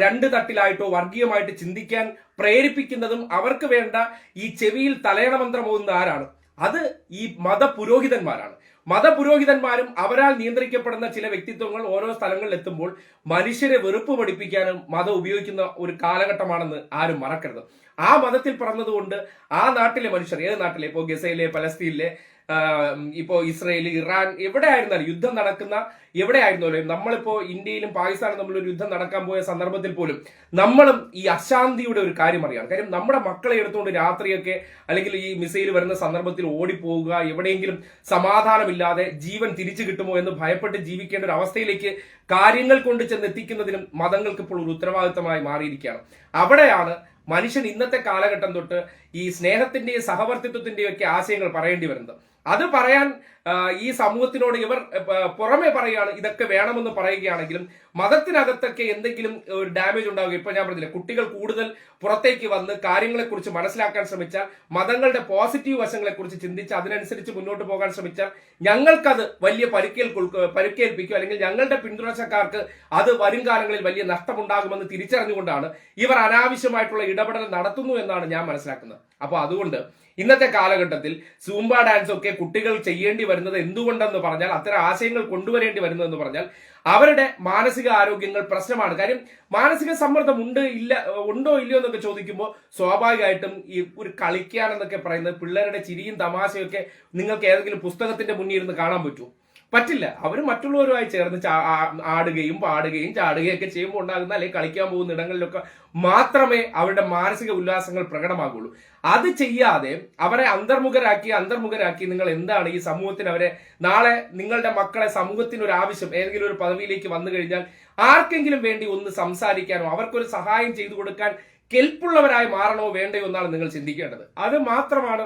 രണ്ട് തട്ടിലായിട്ടോ വർഗീയമായിട്ട് ചിന്തിക്കാൻ പ്രേരിപ്പിക്കുന്നതും അവർക്ക് വേണ്ട ഈ ചെവിയിൽ തലയണമന്ത്രം പോകുന്ന ആരാണ്? അത് ഈ മതപുരോഹിതന്മാരാണ്. മതപുരോഹിതന്മാരും അവരാൽ നിയന്ത്രിക്കപ്പെടുന്ന ചില വ്യക്തിത്വങ്ങൾ ഓരോ സ്ഥലങ്ങളിൽ എത്തുമ്പോൾ മനുഷ്യരെ വെറുപ്പ് പഠിപ്പിക്കാനും മതം ഉപയോഗിക്കുന്ന ഒരു കാലഘട്ടമാണെന്ന് ആരും മറക്കരുത്. ആ മതത്തിൽ പറഞ്ഞതുകൊണ്ട് ആ നാട്ടിലെ മനുഷ്യർ ഏത് നാട്ടിലെ? ഇപ്പോൾ ഗസയിലെ പലസ്തീനിലെ ആഹ് ഇപ്പോ ഇസ്രയേൽ ഇറാൻ എവിടെ ആയിരുന്നാലും യുദ്ധം നടക്കുന്ന എവിടെ ആയിരുന്നാലും നമ്മളിപ്പോ ഇന്ത്യയിലും പാകിസ്ഥാനും തമ്മിൽ ഒരു യുദ്ധം നടക്കാൻ പോയ സന്ദർഭത്തിൽ പോലും നമ്മളും ഈ അശാന്തിയുടെ ഒരു കാര്യം അറിയാം കാര്യം നമ്മുടെ മക്കളെ എടുത്തുകൊണ്ട് രാത്രിയൊക്കെ അല്ലെങ്കിൽ ഈ മിസൈൽ വരുന്ന സന്ദർഭത്തിൽ ഓടിപ്പോവുക എവിടെയെങ്കിലും സമാധാനമില്ലാതെ ജീവൻ തിരിച്ചു കിട്ടുമോ എന്ന് ഭയപ്പെട്ട് ജീവിക്കേണ്ട ഒരു അവസ്ഥയിലേക്ക് കാര്യങ്ങൾ കൊണ്ട് ചെന്ന് എത്തിക്കുന്നതിനും മതങ്ങൾക്ക് ഇപ്പോൾ ഒരു ഉത്തരവാദിത്തമായി മാറിയിരിക്കുകയാണ്. അവിടെയാണ് മനുഷ്യൻ ഇന്നത്തെ കാലഘട്ടം തൊട്ട് ഈ സ്നേഹത്തിന്റെയും സഹവർത്തിത്വത്തിന്റെയും ഒക്കെ ആശയങ്ങൾ പറയേണ്ടി വരുന്നത്. അത് പറയാൻ ഈ സമൂഹത്തിനോട് ഇവർ പുറമെ പറയുകയാണ് ഇതൊക്കെ വേണമെന്ന് പറയുകയാണെങ്കിലും മതത്തിനകത്തൊക്കെ എന്തെങ്കിലും ഒരു ഡാമേജ് ഉണ്ടാവുക. ഇപ്പൊ ഞാൻ പറഞ്ഞില്ല കുട്ടികൾ കൂടുതൽ പുറത്തേക്ക് വന്ന് കാര്യങ്ങളെക്കുറിച്ച് മനസ്സിലാക്കാൻ ശ്രമിച്ചാൽ മതങ്ങളുടെ പോസിറ്റീവ് വശങ്ങളെക്കുറിച്ച് ചിന്തിച്ച് അതിനനുസരിച്ച് മുന്നോട്ട് പോകാൻ ശ്രമിച്ചാൽ ഞങ്ങൾക്കത് വലിയ പരിക്കേൽ പരിക്കേൽപ്പിക്കും. അല്ലെങ്കിൽ ഞങ്ങളുടെ പിന്തുണച്ചക്കാർക്ക് അത് വരും കാലങ്ങളിൽ വലിയ നഷ്ടമുണ്ടാകുമെന്ന് തിരിച്ചറിഞ്ഞുകൊണ്ടാണ് ഇവർ അനാവശ്യമായിട്ടുള്ള ഇടപെടൽ നടത്തുന്നു എന്നാണ് ഞാൻ മനസ്സിലാക്കുന്നത്. അപ്പൊ അതുകൊണ്ട് ഇന്നത്തെ കാലഘട്ടത്തിൽ സൂംബ ഡാൻസ് ഒക്കെ കുട്ടികൾ ചെയ്യേണ്ടി വരുന്നത് എന്തുകൊണ്ടെന്ന് പറഞ്ഞാൽ അത്തരം ആശയങ്ങൾ കൊണ്ടുവരേണ്ടി വരുന്നതെന്ന് പറഞ്ഞാൽ അവരുടെ മാനസിക ആരോഗ്യങ്ങൾ പ്രശ്നമാണ്. കാര്യം മാനസിക സമ്മർദ്ദം ഉണ്ട് ഇല്ല ഉണ്ടോ ഇല്ലയോ എന്നൊക്കെ ചോദിക്കുമ്പോൾ സ്വാഭാവികമായിട്ടും ഈ ഒരു കളിക്കാനെന്നൊക്കെ പറയുന്നത് പിള്ളേരുടെ ചിരിയും തമാശയൊക്കെ നിങ്ങൾക്ക് ഏതെങ്കിലും പുസ്തകത്തിന്റെ മുന്നിൽ ഇരുന്ന് കാണാൻ പറ്റുമോ? പറ്റില്ല. അവർ മറ്റുള്ളവരുമായി ചേർന്ന് ആടുകയും പാടുകയും ചാടുകയും ഒക്കെ ചെയ്യുമ്പോൾ ഉണ്ടാകുന്ന അല്ലെങ്കിൽ കളിക്കാൻ പോകുന്ന ഇടങ്ങളിലൊക്കെ മാത്രമേ അവരുടെ മാനസിക ഉല്ലാസങ്ങൾ പ്രകടമാകുള്ളൂ. അത് ചെയ്യാതെ അവരെ അന്തർമുഖരാക്കി അന്തർമുഖരാക്കി നിങ്ങൾ എന്താണ് ഈ സമൂഹത്തിന് അവരെ നാളെ നിങ്ങളുടെ മക്കളെ സമൂഹത്തിന് ഒരു ആവശ്യം ഏതെങ്കിലും ഒരു പദവിയിലേക്ക് വന്നു കഴിഞ്ഞാൽ ആർക്കെങ്കിലും വേണ്ടി ഒന്ന് സംസാരിക്കാനോ അവർക്കൊരു സഹായം ചെയ്തു കൊടുക്കാൻ കെൽപ്പുള്ളവരായി മാറണോ വേണ്ടയോ എന്നാണ് നിങ്ങൾ ചിന്തിക്കേണ്ടത്. അത് മാത്രമാണ്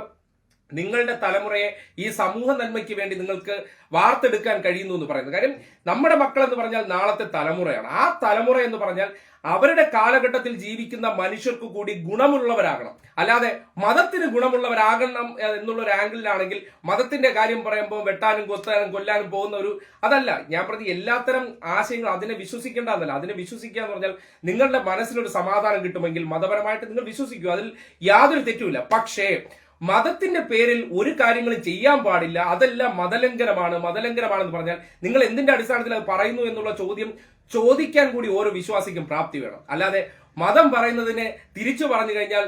നിങ്ങളുടെ തലമുറയെ ഈ സമൂഹ നന്മയ്ക്ക് വേണ്ടി നിങ്ങൾക്ക് വാർത്തെടുക്കാൻ കഴിയുന്നു എന്ന് പറയുന്നത്. കാര്യം നമ്മുടെ മക്കൾ എന്ന് പറഞ്ഞാൽ നാളത്തെ തലമുറയാണ്. ആ തലമുറ എന്ന് പറഞ്ഞാൽ അവരുടെ കാലഘട്ടത്തിൽ ജീവിക്കുന്ന മനുഷ്യർക്ക് കൂടി ഗുണമുള്ളവരാകണം. അല്ലാതെ മതത്തിന് ഗുണമുള്ളവരാകണം എന്നുള്ള ഒരു ആംഗിളിലാണെങ്കിൽ മതത്തിന്റെ കാര്യം പറയുമ്പോൾ വെട്ടാനും കൊത്താനും കൊല്ലാനും പോകുന്ന ഒരു അതല്ല. ഞാൻ പറഞ്ഞ എല്ലാത്തരം ആശയങ്ങൾ അതിനെ വിശ്വസിക്കേണ്ടതല്ല അതിനെ വിശ്വസിക്കുക എന്ന് പറഞ്ഞാൽ നിങ്ങളുടെ മനസ്സിനൊരു സമാധാനം കിട്ടുമെങ്കിൽ മതപരമായിട്ട് നിങ്ങൾ വിശ്വസിക്കുക അതിൽ യാതൊരു തെറ്റുമില്ല. പക്ഷേ മതത്തിന്റെ പേരിൽ ഒരു കാര്യങ്ങളും ചെയ്യാൻ പാടില്ല. അതെല്ലാം മതലംഘനമാണ്. മതലംഘനമാണെന്ന് പറഞ്ഞാൽ നിങ്ങൾ എന്തിന്റെ അടിസ്ഥാനത്തിൽ അത് പറയുന്നു എന്നുള്ള ചോദ്യം ചോദിക്കാൻ കൂടി ഓരോ വിശ്വാസിക്കും പ്രാപ്തി വേണം. അല്ലാതെ മതം പറയുന്നതിനെ തിരിച്ചു പറഞ്ഞു കഴിഞ്ഞാൽ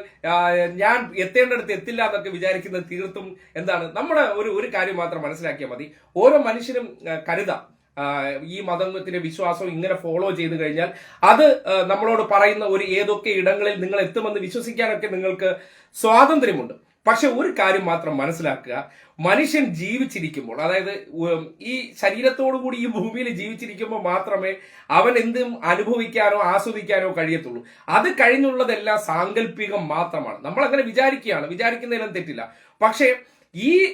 ഞാൻ എത്തേണ്ടടുത്ത് എത്തില്ല എന്നൊക്കെ വിചാരിക്കുന്നത് തീർത്തും എന്താണ്? നമ്മുടെ ഒരു ഒരു കാര്യം മാത്രം മനസ്സിലാക്കിയാൽ മതി. ഓരോ മനുഷ്യനും കരുതാം. ഈ മതത്തിന്റെ വിശ്വാസം ഇങ്ങനെ ഫോളോ ചെയ്തു കഴിഞ്ഞാൽ അത് നമ്മളോട് പറയുന്ന ഒരു ഏതൊക്കെ ഇടങ്ങളിൽ നിങ്ങൾ എത്തുമെന്ന് വിശ്വസിക്കാനൊക്കെ നിങ്ങൾക്ക് സ്വാതന്ത്ര്യമുണ്ട്. പക്ഷെ ഒരു കാര്യം മാത്രം മനസ്സിലാക്കുക. മനുഷ്യൻ ജീവിച്ചിരിക്കുമ്പോൾ അതായത് ഈ ശരീരത്തോടു കൂടി ഈ ഭൂമിയിൽ ജീവിച്ചിരിക്കുമ്പോൾ മാത്രമേ അവൻ എന്തും അനുഭവിക്കാനോ ആസ്വദിക്കാനോ കഴിയത്തുള്ളൂ. അത് കഴിഞ്ഞുള്ളതെല്ലാം സാങ്കല്പികം മാത്രമാണ്. നമ്മൾ അങ്ങനെ വിചാരിക്കുകയാണ്. വിചാരിക്കുന്നതിലും തെറ്റില്ല. പക്ഷേ ഈ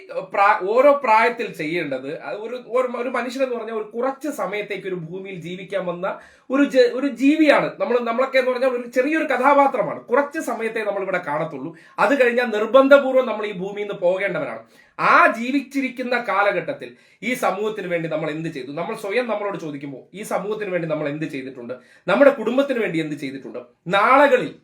ഓരോ പ്രായത്തിൽ ചെയ്യേണ്ടത് ഒരു ഒരു- മനുഷ്യൻ മനുഷ്യനെന്ന് പറഞ്ഞാൽ ഒരു കുറച്ച് സമയത്തേക്ക് ഒരു ഭൂമിയിൽ ജീവിക്കാൻ വന്ന ഒരു ഒരു ജീവിയാണ്. നമ്മൾ നമ്മളൊക്കെ എന്ന് പറഞ്ഞാൽ ഒരു ചെറിയൊരു കഥാപാത്രമാണ്. കുറച്ച് സമയത്തെ നമ്മൾ ഇവിടെ കാണത്തുള്ളൂ. അത് കഴിഞ്ഞാൽ നിർബന്ധപൂർവം നമ്മൾ ഈ ഭൂമിയിൽ നിന്ന് പോകേണ്ടവരാണ്. ആ ജീവിച്ചിരിക്കുന്ന കാലഘട്ടത്തിൽ ഈ സമൂഹത്തിന് വേണ്ടി നമ്മൾ എന്ത് ചെയ്തു? നമ്മൾ സ്വയം നമ്മളോട് ചോദിക്കുമ്പോൾ ഈ സമൂഹത്തിന് വേണ്ടി നമ്മൾ എന്ത് ചെയ്തിട്ടുണ്ട്? നമ്മുടെ കുടുംബത്തിന് വേണ്ടി എന്ത് ചെയ്തിട്ടുണ്ട്? നാളുകളിൽ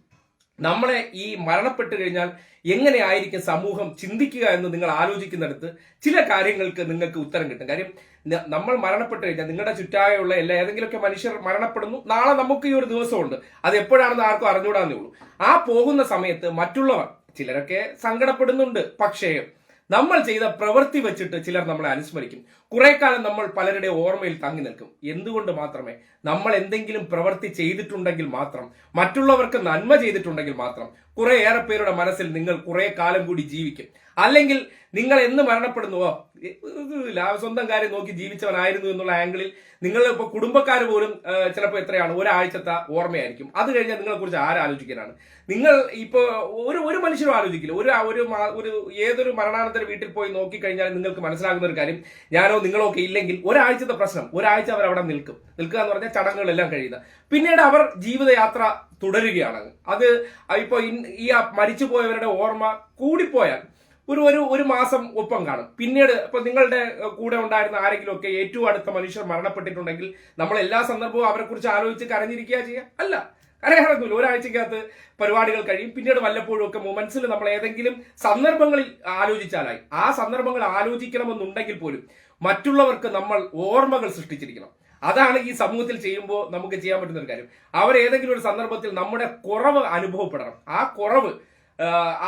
നമ്മളെ ഈ മരണപ്പെട്ടു കഴിഞ്ഞാൽ എങ്ങനെയായിരിക്കും സമൂഹം ചിന്തിക്കുക എന്ന് നിങ്ങൾ ആലോചിക്കുന്നിടത്ത് ചില കാര്യങ്ങൾക്ക് നിങ്ങൾക്ക് ഉത്തരം കിട്ടും. കാര്യം നമ്മൾ മരണപ്പെട്ടു കഴിഞ്ഞാൽ നിങ്ങളുടെ ചുറ്റായുള്ള എല്ലാ ഏതെങ്കിലുമൊക്കെ മനുഷ്യർ മരണപ്പെടുന്നു. നാളെ നമുക്ക് ഈ ഒരു ദിവസമുണ്ട്. അത് എപ്പോഴാണെന്ന് ആർക്കും അറിഞ്ഞുകൂടാന്നേ ഉള്ളൂ. ആ പോകുന്ന സമയത്ത് മറ്റുള്ളവർ ചിലരൊക്കെ സങ്കടപ്പെടുന്നുണ്ട്. പക്ഷേ നമ്മൾ ചെയ്ത പ്രവൃത്തി വെച്ചിട്ട് ചിലർ നമ്മളെ അനുസ്മരിക്കും. കുറെ കാലം നമ്മൾ പലരുടെ ഓർമ്മയിൽ തങ്ങി നിൽക്കും. എന്തുകൊണ്ട് മാത്രമേ? നമ്മൾ എന്തെങ്കിലും പ്രവൃത്തി ചെയ്തിട്ടുണ്ടെങ്കിൽ മാത്രം മറ്റുള്ളവർക്ക് നന്മ ചെയ്തിട്ടുണ്ടെങ്കിൽ മാത്രം കുറെ ഏറെ പേരുടെ മനസ്സിൽ നിങ്ങൾ കുറെ കാലം കൂടി ജീവിക്കും. അല്ലെങ്കിൽ നിങ്ങൾ എന്ന് മരണപ്പെടുന്നുവോ? സ്വന്തം കാര്യം നോക്കി ജീവിച്ചവനായിരുന്നു എന്നുള്ള ആംഗിളിൽ നിങ്ങൾ ഇപ്പൊ കുടുംബക്കാർ പോലും ചിലപ്പോൾ എത്രയാണ്? ഒരാഴ്ചത്തെ ഓർമ്മയായിരിക്കും. അത് കഴിഞ്ഞാൽ നിങ്ങളെ കുറിച്ച് ആരാലോചിക്കാനാണ് നിങ്ങൾ ഇപ്പോ ഒരു ഒരു മനുഷ്യരും ആലോചിക്കില്ല. ഒരു ഒരു ഒരു ഏതൊരു മരണാനന്തര വീട്ടിൽ പോയി നോക്കിക്കഴിഞ്ഞാൽ നിങ്ങൾക്ക് മനസ്സിലാകുന്ന ഒരു കാര്യം ഞാനോ നിങ്ങളോ ഒക്കെ ഇല്ലെങ്കിൽ ഒരാഴ്ചത്തെ പ്രശ്നം ഒരാഴ്ച അവർ അവിടെ നിൽക്കും. നിൽക്കുക എന്ന് പറഞ്ഞാൽ ചടങ്ങുകളെല്ലാം കഴിയുക പിന്നീട് അവർ ജീവിതയാത്ര തുടരുകയാണ്. അത് ഇപ്പൊ ഈ മരിച്ചുപോയവരുടെ ഓർമ്മ കൂടിപ്പോയാൽ ഒരു ഒരു ഒരു മാസം ഒപ്പം കാണും. പിന്നീട് ഇപ്പൊ നിങ്ങളുടെ കൂടെ ഉണ്ടായിരുന്ന ആരെങ്കിലും ഒക്കെ ഏറ്റവും അടുത്ത മനുഷ്യർ മരണപ്പെട്ടിട്ടുണ്ടെങ്കിൽ നമ്മൾ എല്ലാ സന്ദർഭവും അവരെ കുറിച്ച് ആലോചിച്ച് കരഞ്ഞിരിക്കുക ചെയ്യുക? അല്ല. കരയാറൊന്നുമില്ല. ഒരാഴ്ചക്കകത്ത് പരിപാടികൾ കഴിയും. പിന്നീട് വല്ലപ്പോഴും ഒക്കെ മൊമെന്റ്സിൽ നമ്മൾ ഏതെങ്കിലും സന്ദർഭങ്ങളിൽ ആലോചിച്ചാലായി. ആ സന്ദർഭങ്ങൾ ആലോചിക്കണമെന്നുണ്ടെങ്കിൽ പോലും മറ്റുള്ളവർക്ക് നമ്മൾ ഓർമ്മകൾ സൃഷ്ടിച്ചിരിക്കണം. അതാണ് ഈ സമൂഹത്തിൽ ചെയ്യുമ്പോൾ നമുക്ക് ചെയ്യാൻ പറ്റുന്ന ഒരു കാര്യം. അവർ ഏതെങ്കിലും ഒരു സന്ദർഭത്തിൽ നമ്മുടെ കുറവ് അനുഭവപ്പെടണം. ആ കുറവ്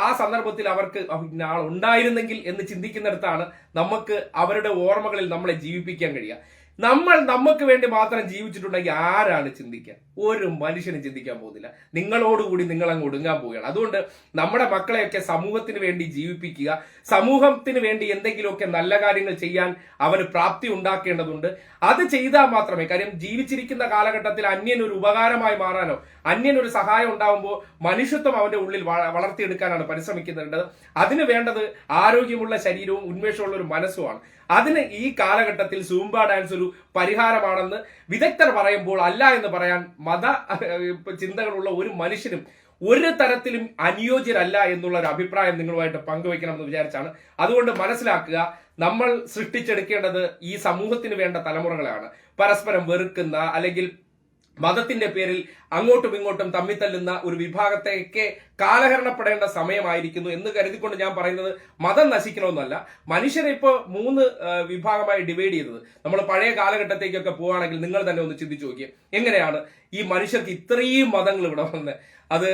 ആ സന്ദർഭത്തിൽ അവർക്ക് ആൾ ഉണ്ടായിരുന്നെങ്കിൽ എന്ന് ചിന്തിക്കുന്നിടത്താണ് നമുക്ക് അവരുടെ ഓർമ്മകളിൽ നമ്മളെ ജീവിപ്പിക്കാൻ കഴിയുക. നമ്മൾ നമുക്ക് വേണ്ടി മാത്രം ജീവിച്ചിട്ടുണ്ടെങ്കിൽ ആരാണ് ചിന്തിക്കുക ഒരു മനുഷ്യനും ചിന്തിക്കാൻ പോകുന്നില്ല. നിങ്ങളോടുകൂടി നിങ്ങൾ അങ്ങ് ഒടുങ്ങാൻ പോവുകയാണ്. അതുകൊണ്ട് നമ്മുടെ മക്കളെയൊക്കെ സമൂഹത്തിന് വേണ്ടി ജീവിപ്പിക്കുക. സമൂഹത്തിന് വേണ്ടി എന്തെങ്കിലുമൊക്കെ നല്ല കാര്യങ്ങൾ ചെയ്യാൻ അവന് പ്രാപ്തി ഉണ്ടാക്കേണ്ടതുണ്ട്. അത് ചെയ്താൽ മാത്രമേ കാര്യം ജീവിച്ചിരിക്കുന്ന കാലഘട്ടത്തിൽ അന്യൻ ഒരു ഉപകാരമായി മാറാനോ അന്യൻ ഒരു സഹായം ഉണ്ടാവുമ്പോൾ മനുഷ്യത്വം അവന്റെ ഉള്ളിൽ വളർത്തിയെടുക്കാനാണ് പരിശ്രമിക്കുന്നുണ്ട് അതിന് വേണ്ടത് ആരോഗ്യമുള്ള ശരീരവും ഉന്മേഷമുള്ള ഒരു മനസ്സുമാണ്. അതിന് ഈ കാലഘട്ടത്തിൽ സൂംബ ഡാൻസ് ഒരു പരിഹാരമാണെന്ന് വിദഗ്ധർ പറയുമ്പോൾ അല്ല എന്ന് പറയാൻ മത ചിന്തകളുള്ള ഒരു മനുഷ്യനും ഒരു തരത്തിലും അനുയോജ്യരല്ല എന്നുള്ള ഒരു അഭിപ്രായം നിങ്ങളുമായിട്ട് പങ്കുവെക്കണമെന്ന് വിചാരിച്ചാണ്. അതുകൊണ്ട് മനസ്സിലാക്കുക നമ്മൾ സൃഷ്ടിച്ചെടുക്കേണ്ടത് ഈ സമൂഹത്തിന് വേണ്ട തലമുറകളാണ് പരസ്പരം വെറുക്കുന്ന അല്ലെങ്കിൽ മതത്തിന്റെ പേരിൽ അങ്ങോട്ടും ഇങ്ങോട്ടും തമ്മിത്തല്ലുന്ന ഒരു വിഭാഗത്തേക്ക് കാലഹരണപ്പെടേണ്ട സമയമായിരിക്കുന്നു എന്ന് കരുതിക്കൊണ്ട് ഞാൻ പറയുന്നത് മതം നശിക്കണമെന്നല്ല. മനുഷ്യരെ ഇപ്പോൾ മൂന്ന് വിഭാഗമായി ഡിവൈഡ് ചെയ്തത്. നമ്മൾ പഴയ കാലഘട്ടത്തേക്കൊക്കെ പോവുകയാണെങ്കിൽ നിങ്ങൾ തന്നെ ഒന്ന് ചിന്തിച്ചു നോക്കിയേ. എങ്ങനെയാണ് ഈ മനുഷ്യർക്ക് ഇത്രയും മതങ്ങൾ ഇവിടെ വന്ന്? അത്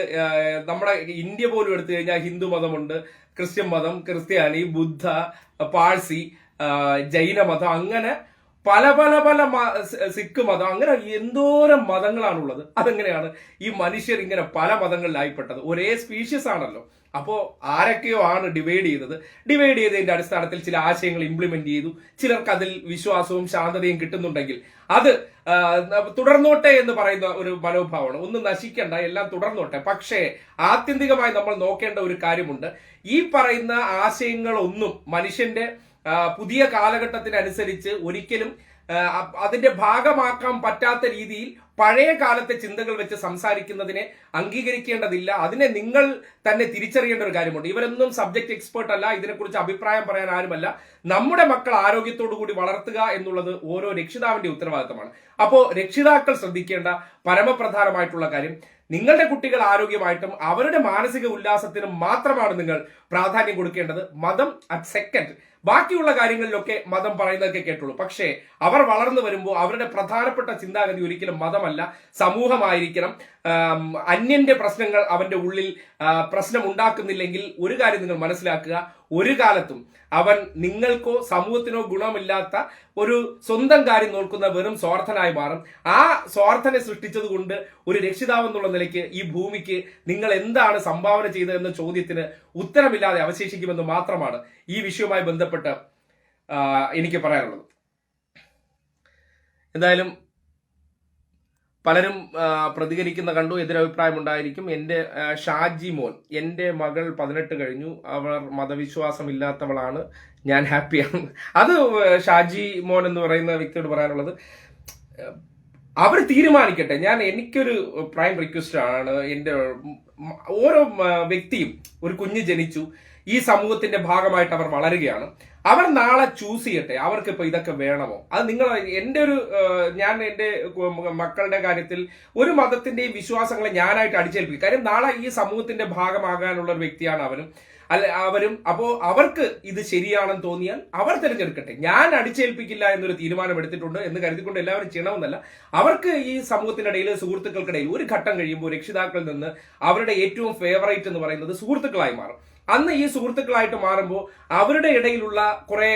നമ്മുടെ ഇന്ത്യ പോലും എടുത്തു കഴിഞ്ഞാൽ ഹിന്ദു മതമുണ്ട് ക്രിസ്ത്യൻ മതം ക്രിസ്ത്യാനി ബുദ്ധ പാഴ്സി ജൈനമതം ജൈന മതം അങ്ങനെ പല പല പല സിഖ് മതം അങ്ങനെ എന്തോരം മതങ്ങളാണുള്ളത്. അതെങ്ങനെയാണ്? ഈ മനുഷ്യർ ഇങ്ങനെ പല മതങ്ങളിലായിപ്പെട്ടത്. ഒരേ സ്പീഷ്യസ് ആണല്ലോ. അപ്പോ ആരൊക്കെയോ ആണ് ഡിവൈഡ് ചെയ്തത്. ഡിവൈഡ് ചെയ്തതിന്റെ അടിസ്ഥാനത്തിൽ ചില ആശയങ്ങൾ ഇംപ്ലിമെന്റ് ചെയ്തു. ചിലർക്ക് അതിൽ വിശ്വാസവും ശാന്തതയും കിട്ടുന്നുണ്ടെങ്കിൽ അത് തുടർന്നോട്ടെ എന്ന് പറയുന്ന ഒരു മനോഭാവമാണ്. ഒന്നും നശിക്കണ്ട എല്ലാം തുടർന്നോട്ടെ. പക്ഷേ ആത്യന്തികമായി നമ്മൾ നോക്കേണ്ട ഒരു കാര്യമുണ്ട്. ഈ പറയുന്ന ആശയങ്ങളൊന്നും മനുഷ്യന്റെ പുതിയ കാലഘട്ടത്തിനനുസരിച്ച് ഒരിക്കലും അതിന്റെ ഭാഗമാക്കാൻ പറ്റാത്ത രീതിയിൽ പഴയ കാലത്തെ ചിന്തകൾ വെച്ച് സംസാരിക്കുന്നതിനെ അംഗീകരിക്കേണ്ടതില്ല. അതിനെ നിങ്ങൾ തന്നെ തിരിച്ചറിയേണ്ട ഒരു കാര്യമുണ്ട്. ഇവരൊന്നും സബ്ജക്ട് എക്സ്പേർട്ട് അല്ല. ഇതിനെക്കുറിച്ച് അഭിപ്രായം പറയാൻ ആരുമല്ല. നമ്മുടെ മക്കൾ ആരോഗ്യത്തോടു കൂടി വളർത്തുക എന്നുള്ളത് ഓരോ രക്ഷിതാവിന്റെ ഉത്തരവാദിത്തമാണ്. അപ്പോൾ രക്ഷിതാക്കൾ ശ്രദ്ധിക്കേണ്ട പരമപ്രധാനമായിട്ടുള്ള കാര്യം നിങ്ങളുടെ കുട്ടികൾ ആരോഗ്യമായിട്ടും അവരുടെ മാനസിക ഉല്ലാസത്തിനും മാത്രമാണ് നിങ്ങൾ പ്രാധാന്യം കൊടുക്കേണ്ടത്. മതം അറ്റ് സെക്കൻഡ് ബാക്കിയുള്ള കാര്യങ്ങളിലൊക്കെ മതം പറയുന്നതൊക്കെ കേട്ടുള്ളൂ. പക്ഷേ അവർ വളർന്നു വരുമ്പോൾ അവരുടെ പ്രധാനപ്പെട്ട ചിന്താഗതി ഒരിക്കലും മതമല്ല സമൂഹമായിരിക്കണം. അന്യന്റെ പ്രശ്നങ്ങൾ അവന്റെ ഉള്ളിൽ പ്രശ്നം ഉണ്ടാക്കുന്നില്ലെങ്കിൽ ഒരു കാര്യം നിങ്ങൾ മനസ്സിലാക്കുക. ഒരു കാലത്തും അവൻ നിങ്ങൾക്കോ സമൂഹത്തിനോ ഗുണമില്ലാത്ത ഒരു സ്വന്തം കാര്യം നോക്കുന്ന വെറും സ്വാർത്ഥനായി മാറും. ആ സ്വാർത്ഥനെ സൃഷ്ടിച്ചത് കൊണ്ട് ഒരു രക്ഷിതാവ് എന്നുള്ള നിലയ്ക്ക് ഈ ഭൂമിക്ക് നിങ്ങൾ എന്താണ് സംഭാവന ചെയ്തതെന്ന ചോദ്യത്തിന് ഉത്തരമില്ലാതെ അവശേഷിക്കുമെന്ന് മാത്രമാണ് ഈ വിഷയവുമായി ബന്ധപ്പെട്ട് എനിക്ക് പറയാനുള്ളത്. എന്തായാലും പലരും പ്രതികരിക്കുന്ന കണ്ടു എതിരഭിപ്രായം ഉണ്ടായിരിക്കും എന്റെ ഷാജി മോൻ എന്റെ മകൾ പതിനെട്ട് കഴിഞ്ഞു. അവർ മതവിശ്വാസം ഇല്ലാത്തവളാണ് ഞാൻ ഹാപ്പിയാണ്. അത് ഷാജി മോൻ എന്ന് പറയുന്ന വ്യക്തിയോട് പറയാനുള്ളത് അവർ തീരുമാനിക്കട്ടെ. ഞാൻ എനിക്കൊരു പ്രൈം റിക്വസ്റ്റ് ആണ്. എന്റെ ഓരോ വ്യക്തിയും ഒരു കുഞ്ഞ് ജനിച്ചു. ഈ സമൂഹത്തിന്റെ ഭാഗമായിട്ട് അവർ വളരുകയാണ്. അവർ നാളെ ചൂസ് ചെയ്യട്ടെ. അവർക്ക് ഇപ്പൊ ഇതൊക്കെ വേണമോ? അത് നിങ്ങൾ എന്റെ ഒരു ഞാൻ എന്റെ മക്കളുടെ കാര്യത്തിൽ ഒരു മതത്തിന്റെയും വിശ്വാസങ്ങളെ ഞാനായിട്ട് അടിച്ചേൽപ്പിക്കും. കാര്യം നാളെ ഈ സമൂഹത്തിന്റെ ഭാഗമാകാനുള്ള ഒരു വ്യക്തിയാണ് അവനും അല്ല അവരും. അപ്പോ അവർക്ക് ഇത് ശരിയാണെന്ന് തോന്നിയാൽ അവർ തിരഞ്ഞെടുക്കട്ടെ. ഞാൻ അടിച്ചേൽപ്പിക്കില്ല എന്നൊരു തീരുമാനം എടുത്തിട്ടുണ്ട് എന്ന് കരുതിക്കൊണ്ട് എല്ലാവരും ചെയ്യണമെന്നല്ല. അവർക്ക് ഈ സമൂഹത്തിനിടയിൽ സുഹൃത്തുക്കൾക്കിടയിൽ ഒരു ഘട്ടം കഴിയുമ്പോൾ രക്ഷിതാക്കളിൽ നിന്ന് അവരുടെ ഏറ്റവും ഫേവറേറ്റ് എന്ന് പറയുന്നത് സുഹൃത്തുക്കളായി മാറും. അന്ന് ഈ സുഹൃത്തുക്കളായിട്ട് മാറുമ്പോൾ അവരുടെ ഇടയിലുള്ള കുറെ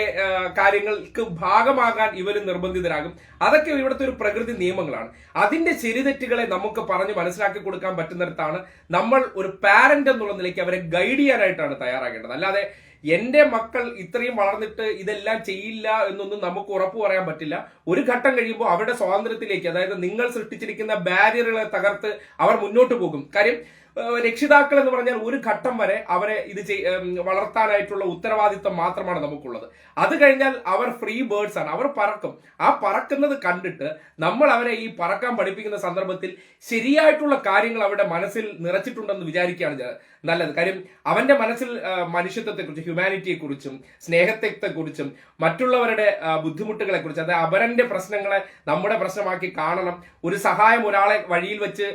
കാര്യങ്ങൾക്ക് ഭാഗമാകാൻ ഇവർ നിർബന്ധിതരാകും. അതൊക്കെ ഇവിടുത്തെ ഒരു പ്രകൃതി നിയമങ്ങളാണ്. അതിന്റെ ശരിതെറ്റുകളെ നമുക്ക് പറഞ്ഞ് മനസ്സിലാക്കി കൊടുക്കാൻ പറ്റുന്നിടത്താണ് നമ്മൾ ഒരു പാരന്റ് എന്നുള്ള നിലയ്ക്ക് അവരെ ഗൈഡ് ചെയ്യാനായിട്ടാണ് തയ്യാറാകേണ്ടത്. അല്ലാതെ എന്റെ മക്കൾ ഇത്രയും വളർന്നിട്ട് ഇതെല്ലാം ചെയ്യില്ല എന്നൊന്നും നമുക്ക് ഉറപ്പു പറയാൻ പറ്റില്ല. ഒരു ഘട്ടം കഴിയുമ്പോൾ അവരുടെ സ്വാതന്ത്ര്യത്തിലേക്ക് അതായത് നിങ്ങൾ സൃഷ്ടിച്ചിരിക്കുന്ന ബാരിയറുകളെ തകർത്ത് അവർ മുന്നോട്ട് പോകും. കാര്യം രക്ഷിതാക്കൾ എന്ന് പറഞ്ഞാൽ ഒരു ഘട്ടം വരെ അവരെ ഇത് വളർത്താനായിട്ടുള്ള ഉത്തരവാദിത്വം മാത്രമാണ് നമുക്കുള്ളത്. അത് കഴിഞ്ഞാൽ അവർ ഫ്രീ ബേർഡ്സ് ആണ്. അവർ പറക്കും. ആ പറക്കുന്നത് കണ്ടിട്ട് നമ്മൾ അവരെ ഈ പറക്കാൻ പഠിപ്പിക്കുന്ന സന്ദർഭത്തിൽ ശരിയായിട്ടുള്ള കാര്യങ്ങൾ അവരുടെ മനസ്സിൽ നിറച്ചിട്ടുണ്ടെന്ന് വിചാരിക്കുകയാണ് നല്ലത്. കാര്യം അവന്റെ മനസ്സിൽ മനുഷ്യത്വത്തെക്കുറിച്ചും ഹ്യൂമാനിറ്റിയെ കുറിച്ചും സ്നേഹത്തെക്കുറിച്ചും മറ്റുള്ളവരുടെ ബുദ്ധിമുട്ടുകളെക്കുറിച്ച് ബുദ്ധിമുട്ടുകളെ കുറിച്ചും അതായത് അവരന്റെ പ്രശ്നങ്ങളെ നമ്മുടെ പ്രശ്നമാക്കി കാണണം. ഒരു സഹായം ഒരാളെ വഴിയിൽ വെച്ച്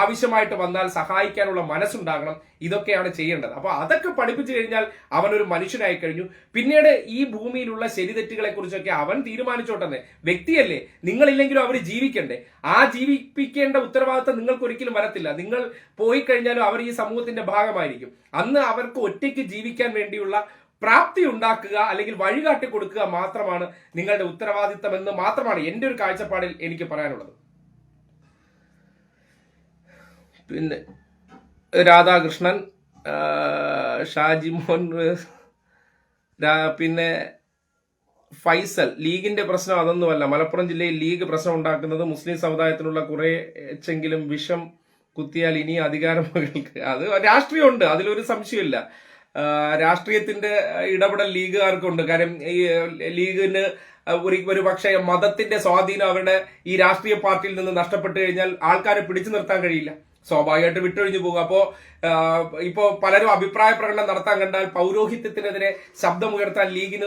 ആവശ്യമായിട്ട് വന്നാൽ സഹായിക്കാനുള്ള മനസ്സുണ്ടാകണം. ഇതൊക്കെയാണ് ചെയ്യേണ്ടത്. അപ്പോൾ അതൊക്കെ പഠിപ്പിച്ചു കഴിഞ്ഞാൽ അവൻ ഒരു മനുഷ്യനായി കഴിഞ്ഞു. പിന്നീട് ഈ ഭൂമിയിലുള്ള ശരിതെറ്റുകളെ കുറിച്ചൊക്കെ അവൻ തീരുമാനിച്ചോട്ടെന്ന്. വ്യക്തിയല്ലേ. നിങ്ങളില്ലെങ്കിലും അവർ ജീവിക്കണ്ടേ. ആ ജീവിപ്പിക്കേണ്ട ഉത്തരവാദിത്തം നിങ്ങൾക്ക് ഒരിക്കലും വരത്തില്ല. നിങ്ങൾ പോയി കഴിഞ്ഞാലും അവർ ഈ സമൂഹത്തിന്റെ ഭാഗമായിരിക്കും. അന്ന് അവർക്ക് ഒറ്റയ്ക്ക് ജീവിക്കാൻ വേണ്ടിയുള്ള പ്രാപ്തി ഉണ്ടാക്കുക അല്ലെങ്കിൽ വഴികാട്ടി കൊടുക്കുക മാത്രമാണ് നിങ്ങളുടെ ഉത്തരവാദിത്തം എന്ന് മാത്രമാണ് എന്റെ ഒരു കാഴ്ചപ്പാടിൽ എനിക്ക് പറയാനുള്ളത്. പിന്നെ രാധാകൃഷ്ണൻ ഷാജി മോഹൻ പിന്നെ ഫൈസൽ. ലീഗിന്റെ പ്രശ്നം അതൊന്നുമല്ല. മലപ്പുറം ജില്ലയിൽ ലീഗ് പ്രശ്നം ഉണ്ടാക്കുന്നത് മുസ്ലിം സമുദായത്തിനുള്ള കുറെ എച്ചെങ്കിലും വിഷം കുത്തിയാൽ ഇനി അധികാരം അത് രാഷ്ട്രീയമുണ്ട്. അതിലൊരു സംശയമില്ല. രാഷ്ട്രീയത്തിന്റെ ഇടപെടൽ ലീഗുകാർക്കുണ്ട്. കാര്യം ഈ ലീഗിന് ഒരു ഒരു പക്ഷേ മതത്തിന്റെ സ്വാധീനം അവരുടെ ഈ രാഷ്ട്രീയ പാർട്ടിയിൽ നിന്ന് നഷ്ടപ്പെട്ടു കഴിഞ്ഞാൽ ആൾക്കാരെ പിടിച്ചു നിർത്താൻ കഴിയില്ല. സ്വാഭാവികമായിട്ട് വിട്ടൊഴിഞ്ഞു പോകും. അപ്പോ ആ, ഇപ്പോ പലരും അഭിപ്രായ പ്രകടനം നടത്താൻ കണ്ടാൽ പൗരോഹിത്യത്തിനെതിരെ ശബ്ദമുയർത്താൻ ലീഗിന്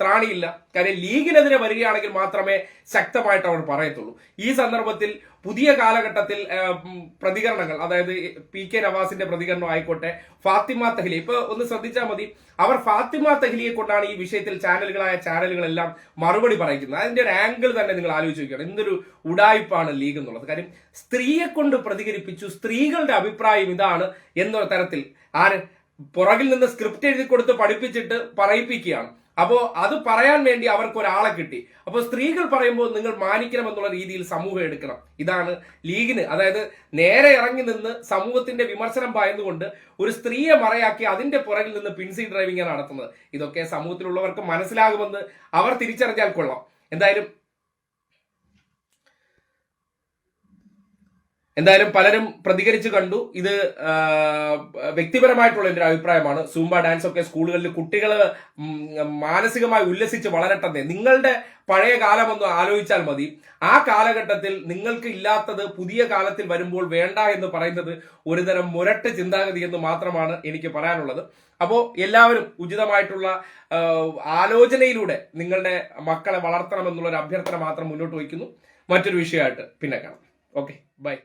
ത്രാണിയില്ല. കാര്യം ലീഗിനെതിരെ വരികയാണെങ്കിൽ മാത്രമേ ശക്തമായിട്ട് അവർ പറയത്തുള്ളൂ. ഈ സന്ദർഭത്തിൽ പുതിയ കാലഘട്ടത്തിൽ പ്രതികരണങ്ങൾ അതായത് പി കെ നവാസിന്റെ പ്രതികരണം ആയിക്കോട്ടെ ഫാത്തിമ തഹ്ലി. ഇപ്പൊ ഒന്ന് ശ്രദ്ധിച്ചാൽ മതി. അവർ ഫാത്തിമ തഹ്ലിയെ കൊണ്ടാണ് ഈ വിഷയത്തിൽ ചാനലുകളായ ചാനലുകളെല്ലാം മറുപടി പറയിക്കുന്നത് അതിന്റെ ഒരു ആംഗിൾ തന്നെ നിങ്ങൾ ആലോചിച്ച് നോക്കുകയാണ് എന്തൊരു ഉടായ്പാണ് ലീഗ് എന്നുള്ളത്. കാര്യം സ്ത്രീയെ കൊണ്ട് പ്രതികരിപ്പിച്ചു സ്ത്രീകളുടെ അഭിപ്രായം ഇതാണ് എന്ന തരത്തിൽ ആര് പുറകിൽ നിന്ന് സ്ക്രിപ്റ്റ് എഴുതി കൊടുത്ത് പഠിപ്പിച്ചിട്ട് പറയിപ്പിക്കുകയാണ്. അപ്പോ അത് പറയാൻ വേണ്ടി അവർക്ക് ഒരാളെ കിട്ടി. അപ്പോൾ സ്ത്രീകൾ പറയുമ്പോൾ നിങ്ങൾ മാനിക്കണം എന്നുള്ള രീതിയിൽ സമൂഹം എടുക്കണം. ഇതാണ് ലീഗിന്. അതായത് നേരെ ഇറങ്ങി നിന്ന് സമൂഹത്തിന്റെ വിമർശനം പായുന്നുകൊണ്ട് ഒരു സ്ത്രീയെ മറയാക്കി അതിന്റെ പുറകിൽ നിന്ന് പിൻസി ഡ്രൈവിംഗ് നടത്തുന്നത്. ഇതൊക്കെ സമൂഹത്തിലുള്ളവർക്ക് മനസ്സിലാകുമെന്ന് അവർ തിരിച്ചറിഞ്ഞാൽ കൊള്ളാം. എന്തായാലും എന്തായാലും പലരും പ്രതികരിച്ചു കണ്ടു. ഇത് വ്യക്തിപരമായിട്ടുള്ള എന്റെ അഭിപ്രായമാണ്. സൂംബ ഡാൻസ് ഒക്കെ സ്കൂളുകളിൽ കുട്ടികൾ മാനസികമായി ഉല്ലസിച്ച് വളരട്ടെന്നേ. നിങ്ങളുടെ പഴയ കാലമൊന്ന് ആലോചിച്ചാൽ മതി. ആ കാലഘട്ടത്തിൽ നിങ്ങൾക്ക് ഇല്ലാത്തത് പുതിയ കാലത്തിൽ വരുമ്പോൾ വേണ്ട എന്ന് പറയുന്നത് ഒരുതരം മുരട്ട് ചിന്താഗതി എന്ന് മാത്രമാണ് എനിക്ക് പറയാനുള്ളത്. അപ്പോൾ എല്ലാവരും ഉചിതമായിട്ടുള്ള ആലോചനയിലൂടെ നിങ്ങളുടെ മക്കളെ വളർത്തണം എന്നുള്ള ഒരു അഭ്യർത്ഥന മാത്രം മുന്നോട്ട് വയ്ക്കുന്നു. മറ്റൊരു വിഷയമായിട്ട് പിന്നെ കാണാം. Okay bye.